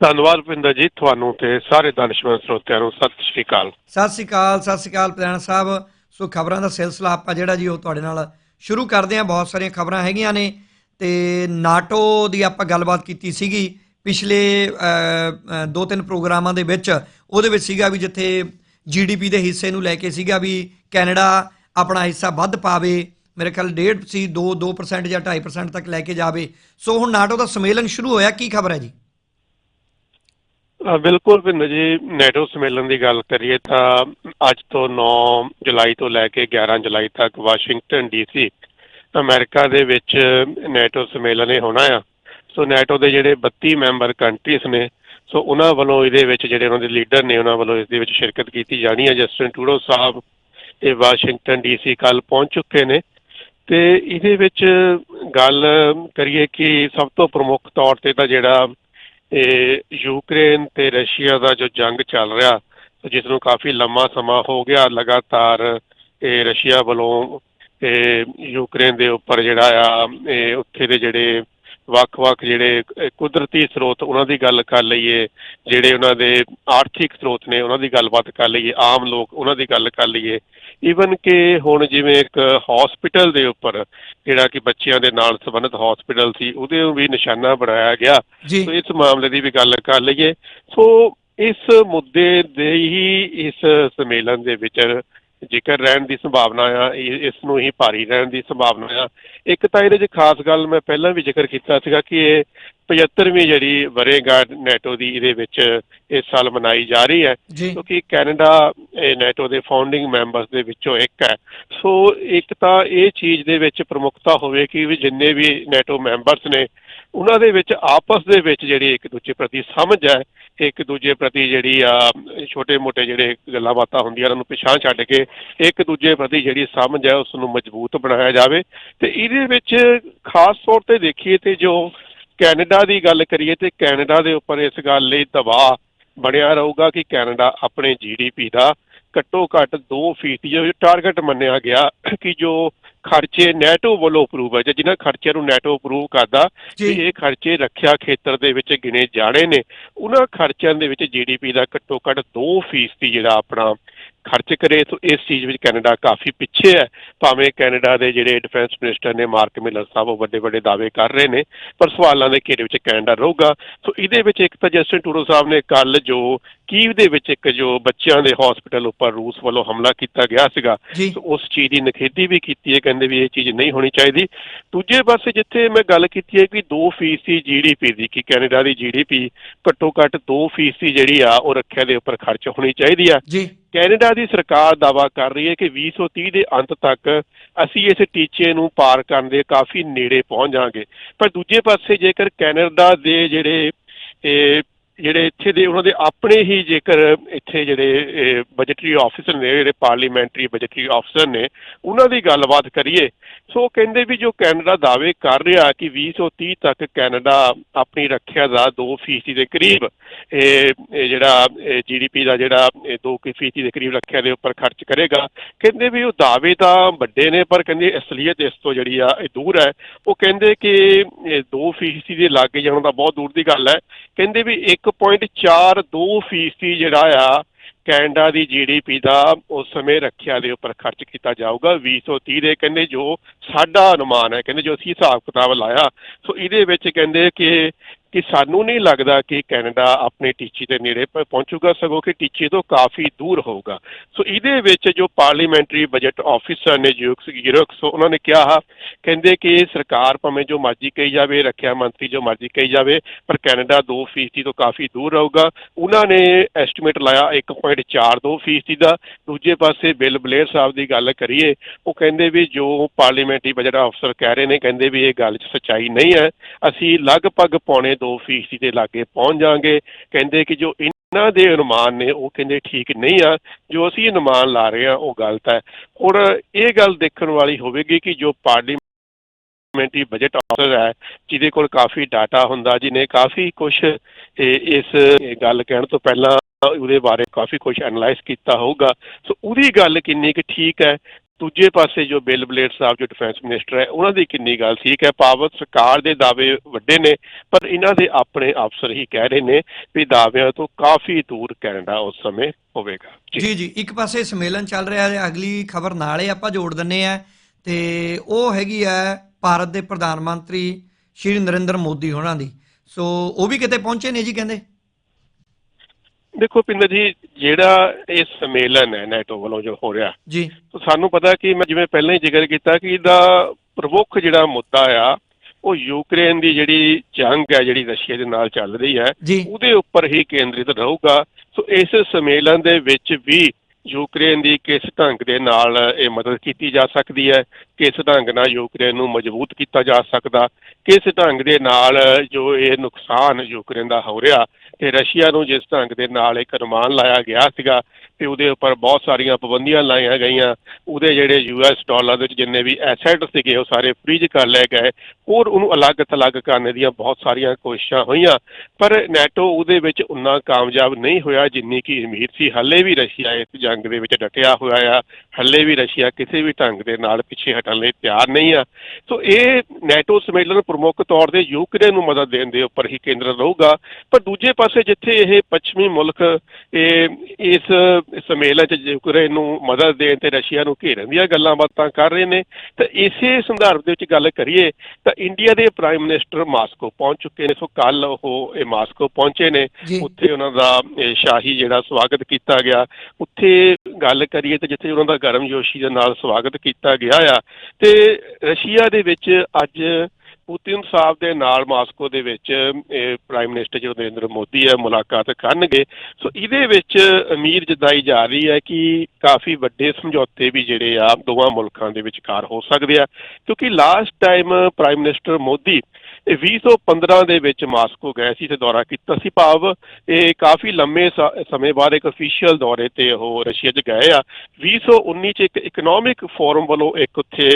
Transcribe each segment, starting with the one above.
ਧੰਨਵਾਦ ਭਿੰਦਰ ਜੀ ਤੁਹਾਨੂੰ ਤੇ ਸਾਰੇ ਦਾਨਿਸ਼ਮੰਦ ਸਰੋਤਿਆਂ ਨੂੰ। ਸਤਿ ਸ਼੍ਰੀ ਅਕਾਲ। ਸਤਿ ਸ੍ਰੀ ਅਕਾਲ, ਸਤਿ ਸ੍ਰੀ ਅਕਾਲ ਪ੍ਰਧਾਨ ਸਾਹਿਬ। ਸੋ ਖਬਰਾਂ ਦਾ ਸਿਲਸਿਲਾ ਆਪਾਂ ਜਿਹੜਾ ਜੀ ਉਹ ਤੁਹਾਡੇ ਨਾਲ ਸ਼ੁਰੂ ਕਰਦੇ ਹਾਂ। ਬਹੁਤ ਸਾਰੀਆਂ ਖਬਰਾਂ ਹੈਗੀਆਂ ਨੇ ਤੇ ਨਾਟੋ ਦੀ ਆਪਾਂ ਗੱਲਬਾਤ ਕੀਤੀ ਸੀਗੀ ਪਿਛਲੇ ਦੋ ਤਿੰਨ ਪ੍ਰੋਗਰਾਮਾਂ ਦੇ ਵਿੱਚ। ਉਹਦੇ ਵਿੱਚ ਸੀਗਾ ਵੀ ਜਿੱਥੇ ਜੀਡੀਪੀ ਦੇ ਹਿੱਸੇ ਨੂੰ ਲੈ ਕੇ ਸੀਗਾ ਵੀ ਕੈਨੇਡਾ ਆਪਣਾ ਹਿੱਸਾ ਵੱਧ ਪਾਵੇ, ਮੇਰੇ ਖਿਆਲ 1.5 ਸੀ 2 2% ਜਾਂ 2.5% ਤੱਕ ਲੈ ਕੇ ਜਾਵੇ। ਸੋ ਹੁਣ ਨਾਟੋ ਦਾ ਸੰਮੇਲਨ ਸ਼ੁਰੂ ਹੋਇਆ। ਕੀ ਖਬਰ ਹੈ ਜੀ? ਬਿਲਕੁਲ ਭਿੰਦਰ ਜੀ, ਨੈਟੋ ਸੰਮੇਲਨ ਦੀ ਗੱਲ ਕਰੀਏ ਤਾਂ ਅੱਜ ਤੋਂ 9 ਜੁਲਾਈ ਤੋਂ ਲੈ ਕੇ 11 ਜੁਲਾਈ ਤੱਕ ਵਾਸ਼ਿੰਗਟਨ ਡੀਸੀ ਅਮਰੀਕਾ ਦੇ ਵਿੱਚ ਨੈਟੋ ਸੰਮੇਲਨ ਇਹ ਹੋਣਾ ਆ। ਸੋ ਨੈਟੋ ਦੇ ਜਿਹੜੇ 32 ਮੈਂਬਰ ਕੰਟਰੀਜ਼ ਨੇ, ਸੋ ਉਹਨਾਂ ਵੱਲੋਂ ਇਹਦੇ ਵਿੱਚ ਜਿਹੜੇ ਉਹਨਾਂ ਦੇ ਲੀਡਰ ਨੇ, ਉਹਨਾਂ ਵੱਲੋਂ ਇਸ ਦੇ ਵਿੱਚ ਸ਼ਿਰਕਤ ਕੀਤੀ ਜਾਣੀ ਹੈ ਜਸਟਿਨ ਟੂਡੋ ਸਾਹਿਬ ਇਹ ਵਾਸ਼ਿੰਗਟਨ ਡੀਸੀ ਕੱਲ ਪਹੁੰਚ ਚੁੱਕੇ ਨੇ। ਤੇ ਇਹਦੇ ਵਿੱਚ ਗੱਲ ਕਰੀਏ ਕਿ ਸਭ ਤੋਂ ਪ੍ਰਮੁੱਖ ਤੌਰ ਤੇ ਤਾਂ ਜਿਹੜਾ ਇਹ ਯੂਕਰੇਨ ਤੇ ਰਸ਼ੀਆ ਦਾ ਜੋ ਜੰਗ ਚੱਲ ਰਿਹਾ ਜਿਸ ਨੂੰ ਕਾਫੀ ਲੰਮਾ ਸਮਾਂ ਹੋ ਗਿਆ ਲਗਾਤਾਰ ਇਹ ਰਸ਼ੀਆ ਵੱਲੋਂ ਇਹ ਯੂਕਰੇਨ ਦੇ ਉੱਪਰ ਜਿਹੜਾ ਆ, ਇਹ ਉੱਥੇ ਦੇ ਜਿਹੜੇ ਵੱਖ-ਵੱਖ ਜਿਹੜੇ ਕੁਦਰਤੀ ਸਰੋਤ ਉਹਨਾਂ ਦੀ ਗੱਲ ਕਰ ਲਈਏ ਜਿਹੜੇ ਉਹਨਾਂ ਦੇ ਆਰਥਿਕ ਸਰੋਤ ਨੇ ਉਹਨਾਂ ਦੀ ਗੱਲਬਾਤ ਕਰ ਲਈਏ ਆਮ ਲੋਕ ਉਹਨਾਂ ਦੀ ਗੱਲ ਕਰ ਲਈਏ। ਈਵਨ ਕਿ ਹੁਣ ਜਿਵੇਂ ਇੱਕ ਹਸਪੀਟਲ ਦੇ ਉੱਪਰ ਜਿਹੜਾ ਕਿ ਬੱਚਿਆਂ ਦੇ ਨਾਲ ਸੰਬੰਧਿਤ ਹਸਪੀਟਲ ਸੀ ਉਹਦੇ ਨੂੰ ਵੀ ਨਿਸ਼ਾਨਾ ਬਣਾਇਆ ਗਿਆ। ਸੋ ਇਸ ਮਾਮਲੇ ਦੀ ਵੀ ਗੱਲ ਕਰ ਲਈਏ। ਸੋ ਇਸ ਮੁੱਦੇ ਦੇ ਹੀ ਇਸ ਸੰਮੇਲਨ ਦੇ ਵਿੱਚ ਜ਼ਿਕਰ ਰਹਿਣ ਦੀ ਸੰਭਾਵਨਾ ਆ ਇਸ ਨੂੰ ਹੀ ਭਾਰੀ ਰਹਿਣ ਦੀ ਸੰਭਾਵਨਾ ਆ। ਇੱਕ ਤਾਂ ਇਹਦੇ 'ਚ ਖਾਸ ਗੱਲ ਮੈਂ ਪਹਿਲਾਂ ਵੀ ਜ਼ਿਕਰ ਕੀਤਾ ਸੀਗਾ ਕਿ ਇਹ 75ਵੀਂ ਜਿਹੜੀ ਵਰੇਗਾਰਡ ਨੈਟੋ ਦੀ ਇਹਦੇ ਵਿੱਚ ਇਸ ਸਾਲ ਮਨਾਈ ਜਾ ਰਹੀ ਹੈ। ਕਿਉਂਕਿ ਕੈਨੇਡਾ ਇਹ ਨੈਟੋ ਦੇ ਫਾਊਂਡਿੰਗ ਮੈਂਬਰਸ ਦੇ ਵਿੱਚੋਂ ਇੱਕ ਹੈ। ਸੋ ਇੱਕ ਤਾਂ ਇਹ ਚੀਜ਼ ਦੇ ਵਿੱਚ ਪ੍ਰਮੁੱਖਤਾ ਹੋਵੇ ਕਿ ਵੀ ਜਿੰਨੇ ਵੀ ਨੈਟੋ ਮੈਂਬਰਸ ਨੇ ਉਹਨਾਂ ਦੇ ਵਿੱਚ, ਆਪਸ ਦੇ ਵਿੱਚ ਜਿਹੜੀ ਇੱਕ ਦੂਜੇ ਪ੍ਰਤੀ ਸਮਝ ਹੈ, ਇੱਕ ਦੂਜੇ ਪ੍ਰਤੀ ਜਿਹੜੀ ਆ, ਛੋਟੇ-ਮੋਟੇ ਜਿਹੜੇ ਗੱਲਾਂ ਬਾਤਾਂ ਹੁੰਦੀਆਂ ਉਹਨਾਂ ਨੂੰ ਪਿਛਾਂ ਛੱਡ ਕੇ ਇੱਕ ਦੂਜੇ ਪ੍ਰਤੀ ਜਿਹੜੀ ਸਮਝ ਹੈ ਉਸ ਨੂੰ ਮਜ਼ਬੂਤ ਬਣਾਇਆ ਜਾਵੇ। ਤੇ ਇਹਦੇ ਵਿੱਚ ਖਾਸ ਤੌਰ ਤੇ ਦੇਖੀਏ ਤੇ ਜੋ ਕੈਨੇਡਾ ਦੀ ਗੱਲ ਕਰੀਏ ਤੇ ਕੈਨੇਡਾ ਦੇ ਉੱਪਰ ਇਸ ਗੱਲ ਲਈ ਦਬਾਅ ਬਣਿਆ ਰਹੂਗਾ ਕਿ ਕੈਨੇਡਾ ਆਪਣੇ ਜੀਡੀਪੀ ਦਾ ਘੱਟੋ ਘੱਟ 2% ਜੋ ਟਾਰਗੇਟ ਮੰਨਿਆ ਗਿਆ ਕਿ ਜੋ ਖਰਚੇ ਨੈਟੋ ਵੱਲੋਂ ਅਪਰੂਵ ਹੈ ਜਾਂ ਜਿਨ੍ਹਾਂ ਖਰਚਿਆਂ ਨੂੰ ਨੈਟੋ ਅਪਰੂਵ ਕਰਦਾ ਕਿ ਇਹ ਖਰਚੇ ਰੱਖਿਆ ਖੇਤਰ ਦੇ ਵਿੱਚ ਗਿਣੇ ਜਾਣੇ ਨੇ ਉਹਨਾਂ ਖਰਚਿਆਂ ਦੇ ਵਿੱਚ ਜੀਡੀਪੀ ਦਾ ਘੱਟੋ ਘੱਟ 2% ਜਿਹੜਾ ਆਪਣਾ ਖਰਚ ਕਰੇ ਸੋ ਇਸ ਚੀਜ਼ ਵਿੱਚ ਕੈਨੇਡਾ ਕਾਫੀ ਪਿੱਛੇ ਹੈ। ਭਾਵੇਂ ਕੈਨੇਡਾ ਦੇ ਜਿਹੜੇ ਡਿਫੈਂਸ ਮਿਨਿਸਟਰ ਨੇ ਮਾਰਕ ਮਿਲਰ ਸਾਹਿਬ ਉਹ ਵੱਡੇ ਵੱਡੇ ਦਾਅਵੇ ਕਰ ਰਹੇ ਨੇ ਪਰ ਸਵਾਲਾਂ ਦੇ ਘੇਰੇ ਵਿੱਚ ਕੈਨੇਡਾ ਰਹੂਗਾ। ਸੋ ਇਹਦੇ ਵਿੱਚ ਇੱਕ ਤਾਂ ਜਸਟਿਨ ਟੂਡੋ ਸਾਹਿਬ ਨੇ ਕੱਲ ਜੋ ਕੀਵ ਦੇ ਵਿੱਚ ਇੱਕ ਜੋ ਬੱਚਿਆਂ ਦੇ ਹਸਪੀਟਲ ਉੱਪਰ ਰੂਸ ਵੱਲੋਂ ਹਮਲਾ ਕੀਤਾ ਗਿਆ ਸੀਗਾ ਸੋ ਉਸ ਚੀਜ਼ ਦੀ ਨਖੇਦੀ ਵੀ ਕੀਤੀ ਹੈ ਕਹਿੰਦੇ ਵੀ ਇਹ ਚੀਜ਼ ਨਹੀਂ ਹੋਣੀ ਚਾਹੀਦੀ। ਦੂਜੇ ਪਾਸੇ ਜਿੱਥੇ ਮੈਂ ਗੱਲ ਕੀਤੀ ਹੈ ਕਿ 2% ਜੀਡੀਪੀ ਦੀ ਕਿ ਕੈਨੇਡਾ ਦੀ ਜੀਡੀਪੀ ਘੱਟੋ ਘੱਟ 2% ਜਿਹੜੀ ਆ ਉਹ ਰੱਖਿਆ ਦੇ ਉੱਪਰ ਖਰਚ ਹੋਣੀ ਚਾਹੀਦੀ ਆ। ਜੀ। ਕੈਨੇਡਾ ਦੀ ਸਰਕਾਰ ਦਾਵਾ ਕਰ ਰਹੀ ਹੈ ਕਿ 2030 ਦੇ ਅੰਤ ਤੱਕ ਅਸੀਂ ਇਸ ਟੀਚੇ ਨੂੰ ਪਾਰ ਕਰਨ ਦੇ ਕਾਫੀ ਨੇੜੇ ਪਹੁੰਚ ਜਾਾਂਗੇ ਪਰ ਦੂਜੇ ਪਾਸੇ ਜੇਕਰ ਕੈਨੇਡਾ ਦੇ ਜਿਹੜੇ ਇਹ ਜਿਹੜੇ ਇੱਥੇ ਦੇ ਉਹਨਾਂ ਦੇ ਆਪਣੇ ਹੀ ਜੇਕਰ ਇੱਥੇ ਜਿਹੜੇ ਬਜਟਰੀ ਆਫੀਸਰ ਨੇ, ਜਿਹੜੇ ਪਾਰਲੀਮੈਂਟਰੀ ਬਜਟਰੀ ਆਫੀਸਰ ਨੇ, ਉਹਨਾਂ ਦੀ ਗੱਲਬਾਤ ਕਰੀਏ, ਸੋ ਕਹਿੰਦੇ ਵੀ ਜੋ ਕੈਨੇਡਾ ਦਾਅਵੇ ਕਰ ਰਿਹਾ ਕਿ 2030 ਤੱਕ ਕੈਨੇਡਾ ਆਪਣੀ ਰੱਖਿਆ ਦਾ 2% ਦੇ ਕਰੀਬ, ਇਹ ਇਹ ਜਿਹੜਾ ਜੀਡੀਪੀ ਦਾ ਜਿਹੜਾ, ਇਹ 2% ਦੇ ਕਰੀਬ ਰੱਖਿਆ ਦੇ ਉੱਪਰ ਖਰਚ ਕਰੇਗਾ। ਕਹਿੰਦੇ ਵੀ ਉਹ ਦਾਅਵੇ ਤਾਂ ਵੱਡੇ ਨੇ, ਪਰ ਕਹਿੰਦੇ ਅਸਲੀਅਤ ਇਸ ਤੋਂ ਜਿਹੜੀ ਆ, ਇਹ ਦੂਰ ਹੈ। ਉਹ ਕਹਿੰਦੇ ਕਿ ਇਹ 2% ਦੇ ਲਾਗੇ ਜਾਣ ਦਾ ਬਹੁਤ ਦੂਰ ਦੀ ਗੱਲ ਹੈ। ਕਹਿੰਦੇ ਵੀ 1.42 ਫੀਸਦੀ ਜਿਹੜਾ ਆ, ਕੈਨੇਡਾ ਦੀ ਜੀਡੀਪੀ ਦਾ ਉਸ ਸਮੇਂ ਰੱਖਿਆ ਦੇ ਉੱਪਰ ਖਰਚ ਕੀਤਾ ਜਾਊਗਾ। 2030 ਦੇ ਕਹਿੰਦੇ ਜੋ ਸਾਡਾ ਅਨੁਮਾਨ ਹੈ, ਕਹਿੰਦੇ ਜੋ ਅਸੀਂ ਹਿਸਾਬ ਕਿਤਾਬ ਲਾਇਆ। ਸੋ ਇਹਦੇ ਵਿੱਚ ਕਹਿੰਦੇ ਕਿ ਕਿ ਸਾਨੂੰ ਨਹੀਂ ਲੱਗਦਾ ਕਿ ਕੈਨੇਡਾ ਆਪਣੇ ਟੀਚੀ ਦੇ ਨੇੜੇ ਪਹੁੰਚੂਗਾ, ਸਗੋਂ ਕਿ ਟੀਚੀ ਤੋਂ ਕਾਫੀ ਦੂਰ ਹੋਊਗਾ। ਸੋ ਇਹਦੇ ਵਿੱਚ ਜੋ ਪਾਰਲੀਮੈਂਟਰੀ ਬਜਟ ਆਫੀਸਰ ਨੇ ਜੂਕਸ ਗਿਰਕਸ ਉਹਨਾਂ ਨੇ ਕਿਹਾ, ਕਹਿੰਦੇ ਕਿ ਸਰਕਾਰ ਭਾਵੇਂ ਜੋ ਮਰਜ਼ੀ ਕਹੀ ਜਾਵੇ, ਰੱਖਿਆ ਮੰਤਰੀ ਜੋ ਮਰਜ਼ੀ ਕਹੀ ਜਾਵੇ, ਪਰ ਕੈਨੇਡਾ 2 ਫੀਸਦੀ ਤੋਂ ਕਾਫੀ ਦੂਰ ਰਹੂਗਾ। ਉਹਨਾਂ ਨੇ ਐਸਟੀਮੇਟ ਲਾਇਆ 1.42 ਫੀਸਦੀ ਦਾ। ਦੂਜੇ ਪਾਸੇ ਬਿਲ ਬਲੇਅਰ ਸਾਹਿਬ ਦੀ ਗੱਲ ਕਰੀਏ, ਉਹ ਕਹਿੰਦੇ ਵੀ ਜੋ ਪਾਰਲੀਮੈਂਟਰੀ ਬਜਟ ਅਫਸਰ ਕਹਿ ਰਹੇ ਨੇ, ਕਹਿੰਦੇ ਵੀ ਇਹ ਗੱਲ 'ਚ ਸੱਚਾਈ ਨਹੀਂ ਹੈ। ਅਸੀਂ ਲਗਭਗ ਪੌਣੇ 2 ਫੀਸਦੀ ਦੇ ਲਾਗੇ ਪਹੁੰਚ ਜਾਾਂਗੇ ਕਹਿੰਦੇ ਕਿ ਜੋ ਇਹਨਾਂ ਦੇ ਅਨੁਮਾਨ ਨੇ, ਉਹ ਕਹਿੰਦੇ ਠੀਕ ਨਹੀਂ ਆ, ਜੋ ਅਸੀਂ ਅਨੁਮਾਨ ਲਾ ਰਹੇ ਆ, ਉਹ ਗਲਤ ਹੈ। ਹੁਣ ਇਹ ਗੱਲ ਦੇਖਣ ਵਾਲੀ ਹੋਵੇਗੀ ਕਿ ਜੋ ਪਾਰਲੀਮੈਂਟਰੀ ਬਜਟ ਅਫਸਰ ਹੈ, ਜਿਹਦੇ ਕੋਲ ਕਾਫੀ ਡਾਟਾ ਹੁੰਦਾ, ਜਿਹਨੇ ਕਾਫੀ ਕੁਝ ਇਸ ਗੱਲ ਕਹਿਣ ਤੋਂ ਪਹਿਲਾਂ ਉਹਦੇ ਬਾਰੇ ਕਾਫੀ ਕੁਝ ਐਨਲਾਈਜ਼ ਕੀਤਾ ਹੋਊਗਾ। ਸੋ ਉਹਦੀ ਗੱਲ ਕਿੰਨੀ ਕਿ ਠੀਕ ਹੈ ਦੂਜੇ ਪਾਸੇ ਜੋ ਬਿਲ ਬਲੇਡ ਸਾਹਿਬ, ਜੋ ਡਿਫੈਂਸ ਮਿਨਿਸਟਰ ਹੈ, ਉਹਨਾਂ ਦੀ ਕਿੰਨੀ ਗੱਲ ਠੀਕ ਹੈ ਭਾਵ ਸਰਕਾਰ ਦੇ ਦਾਅਵੇ ਵੱਡੇ ਨੇ, ਪਰ ਇਹਨਾਂ ਦੇ ਆਪਣੇ ਅਫਸਰ ਹੀ ਕਹਿ ਰਹੇ ਨੇ ਵੀ ਦਾਅਵਿਆਂ ਤੋਂ ਕਾਫੀ ਦੂਰ ਕੈਨੇਡਾ ਉਸ ਸਮੇਂ ਹੋਵੇਗਾ। ਜੀ। ਜੀ ਇੱਕ ਪਾਸੇ ਸੰਮੇਲਨ ਚੱਲ ਰਿਹਾ ਹੈ, ਅਗਲੀ ਖਬਰ ਨਾਲੇ ਆਪਾਂ ਜੋੜ ਦਿੰਨੇ ਆ ਤੇ ਉਹ ਹੈਗੀ ਆ ਭਾਰਤ ਦੇ ਪ੍ਰਧਾਨ ਮੰਤਰੀ ਸ਼੍ਰੀ ਨਰਿੰਦਰ ਮੋਦੀ ਹੋਣਾ ਦੀ। ਸੋ ਉਹ ਵੀ ਕਿਤੇ ਪਹੁੰਚੇ ਨੇ ਜੀ ਕਹਿੰਦੇ? ਦੇਖੋ ਪਿੰਦਰ ਜੀ ਜਿਹੜਾ ਇਹ ਸੰਮੇਲਨ ਹੈ ਨੈਟੋ ਵੱਲੋਂ ਜੋ ਹੋ ਰਿਹਾ ਜੀ। ਤਾਂ ਸਾਨੂੰ ਪਤਾ ਕਿ ਮੈਂ ਜਿਵੇਂ ਪਹਿਲਾਂ ਹੀ ਜ਼ਿਕਰ ਕੀਤਾ ਕਿ ਇਹਦਾ ਪ੍ਰਮੁੱਖ ਜਿਹੜਾ ਮੁੱਦਾ ਆ ਉਹ ਯੂਕਰੇਨ ਦੀ ਜਿਹੜੀ ਜੰਗ ਹੈ ਜਿਹੜੀ ਰਸ਼ੀਆ ਦੇ ਨਾਲ ਚੱਲ ਰਹੀ ਹੈ ਉਹਦੇ ਉੱਪਰ ਹੀ ਕੇਂਦਰਿਤ ਰਹੂਗਾ। ਸੋ ਇਸ ਸੰਮੇਲਨ ਦੇ ਵਿੱਚ ਵੀ ਯੂਕਰੇਨ ਦੀ ਕਿਸ ਢੰਗ ਦੇ ਨਾਲ ਇਹ ਮਦਦ ਕੀਤੀ ਜਾ ਸਕਦੀ ਹੈ ਕਿਸ ਢੰਗ ਨਾਲ ਯੂਕਰੇਨ ਨੂੰ ਮਜ਼ਬੂਤ ਕੀਤਾ ਜਾ ਸਕਦਾ ਕਿਸ ਢੰਗ ਦੇ ਨਾਲ ਜੋ ਇਹ ਨੁਕਸਾਨ ਯੂਕਰੇਨ ਦਾ ਹੋ ਰਿਹਾ ਤੇ ਰਸ਼ੀਆ ਨੂੰ ਜਿਸ ਢੰਗ ਦੇ ਨਾਲ ਇੱਕ ਅਨੁਮਾਨ ਲਾਇਆ ਗਿਆ ਸੀਗਾ ਤੇ ਉਹਦੇ ਉੱਪਰ ਬਹੁਤ ਸਾਰੀਆਂ ਪਾਬੰਦੀਆਂ ਲਾਈਆਂ ਗਈਆਂ, ਉਹਦੇ ਜਿਹੜੇ ਯੂਐਸ ਡਾਲਰ ਦੇ ਜਿੰਨੇ ਵੀ ਐਸੈਟ ਸੀਗੇ ਉਹ ਸਾਰੇ ਫ੍ਰੀਜ ਕਰ ਲਏ ਗਏ ਔਰ ਉਹਨੂੰ ਅਲੱਗ ਥਲੱਗ ਕਰਨ ਦੀਆਂ ਬਹੁਤ ਸਾਰੀਆਂ ਕੋਸ਼ਿਸ਼ਾਂ ਹੋਈਆਂ, ਪਰ ਨੈਟੋ ਉਹਦੇ ਵਿੱਚ ਉਨਾ ਕਾਮਯਾਬ ਨਹੀਂ ਹੋਇਆ ਜਿੰਨੀ ਕਿ ਉਮੀਦ ਸੀ, ਹੱਲੇ ਵੀ ਰਸ਼ੀਆ ਇਸ ਜੰਗ ਦੇ ਵਿੱਚ ਡਟਿਆ ਹੋਇਆ ਆ, ਹੱਲੇ ਵੀ ਰਸ਼ੀਆ ਕਿਸੇ ਵੀ ਢੰਗ ਦੇ ਨਾਲ ਪਿੱਛੇ ਹਟਣ ਲਈ ਤਿਆਰ ਨਹੀਂ ਆ। ਸੋ ਇਹ ਨੈਟੋ ਸਮੇਲਨ ਪ੍ਰਮੁੱਖ ਤੌਰ ਤੇ ਯੂਕਰੇਨ ਨੂੰ ਮਦਦ ਦੇਣ ਦੇ ਉੱਪਰ ਹੀ ਕੇਂਦਰ ਰਹੂਗਾ, ਪਰ ਦੂਜੇ ਪਾਸੇ ਜਿੱਥੇ ਇਹ ਪੱਛਮੀ ਮੁਲਕ ਇਹ ਇਸ ਸਮੇਲਨ ਚ ਯੂਕਰੇਨ ਨੂੰ ਮਦਦ ਦੇਣ ਤੇ ਰਸ਼ੀਆ ਨੂੰ ਘੇਰਨ ਦੀਆਂ ਗੱਲਾਂ ਬਾਤਾਂ ਕਰ ਰਹੇ ਨੇ ਤਾਂ ਇਸੇ ਸੰਦਰਭ ਦੇ ਵਿੱਚ ਗੱਲ ਕਰੀਏ ਤਾਂ ਇੰਡੀਆ ਦੇ ਪ੍ਰਾਈਮ ਮਿਨਿਸਟਰ ਮਾਸਕੋ ਪਹੁੰਚ ਚੁੱਕੇ ਨੇ। ਸੋ ਕੱਲ ਉਹ ਇਹ ਮਾਸਕੋ ਪਹੁੰਚੇ ਨੇ। ਉੱਥੇ ਉਹਨਾਂ ਦਾ ਸ਼ਾਹੀ ਜਿਹੜਾ ਸਵਾਗਤ ਕੀਤਾ ਗਿਆ। ਉੱਥੇ ਗੱਲ ਕਰੀਏ ਤੇ ਜਿੱਥੇ ਉਹਨਾਂ ਦਾ ਗਰਮਜੋਸ਼ੀ ਦੇ ਨਾਲ ਸਵਾਗਤ ਕੀਤਾ ਗਿਆ ਆ। ਤੇ ਰਸ਼ੀਆ ਦੇ ਵਿੱਚ ਅੱਜ ਪੁਤਿਨ ਸਾਹਿਬ ਦੇ ਨਾਲ ਮਾਸਕੋ ਦੇ ਵਿੱਚ ਪ੍ਰਾਈਮ ਮਿਨਿਸਟਰ ਜੋ ਨਰਿੰਦਰ ਮੋਦੀ ਹੈ, ਮੁਲਾਕਾਤ ਕਰਨਗੇ। ਸੋ ਇਹਦੇ ਵਿੱਚ ਉਮੀਦ ਜਤਾਈ ਜਾ ਰਹੀ ਹੈ ਕਿ ਕਾਫੀ ਵੱਡੇ ਸਮਝੌਤੇ ਵੀ ਜਿਹੜੇ ਆ ਦੋਵਾਂ ਮੁਲਕਾਂ ਦੇ ਵਿਚਕਾਰ ਹੋ ਸਕਦੇ ਆ। ਕਿਉਂਕਿ last time prime minister Modi ਇਹ 2015 ਦੇ ਵਿੱਚ ਮਾਸਕੋ ਗਏ ਸੀ ਤੇ ਦੌਰਾ ਕੀਤਾ ਸੀ। ਭਾਵ ਇਹ ਕਾਫੀ ਲੰਮੇ ਸ- ਸਮੇਂ ਬਾਅਦ ਇੱਕ ਅਫੀਸ਼ੀਅਲ ਦੌਰੇ ਤੇ ਉਹ ਰਸ਼ੀਆ 'ਚ ਗਏ ਆ। 2019 ਚ ਇੱਕ ਇਕਨੋਮਿਕ ਫੋਰਮ ਵੱਲੋਂ ਇੱਕ ਉੱਥੇ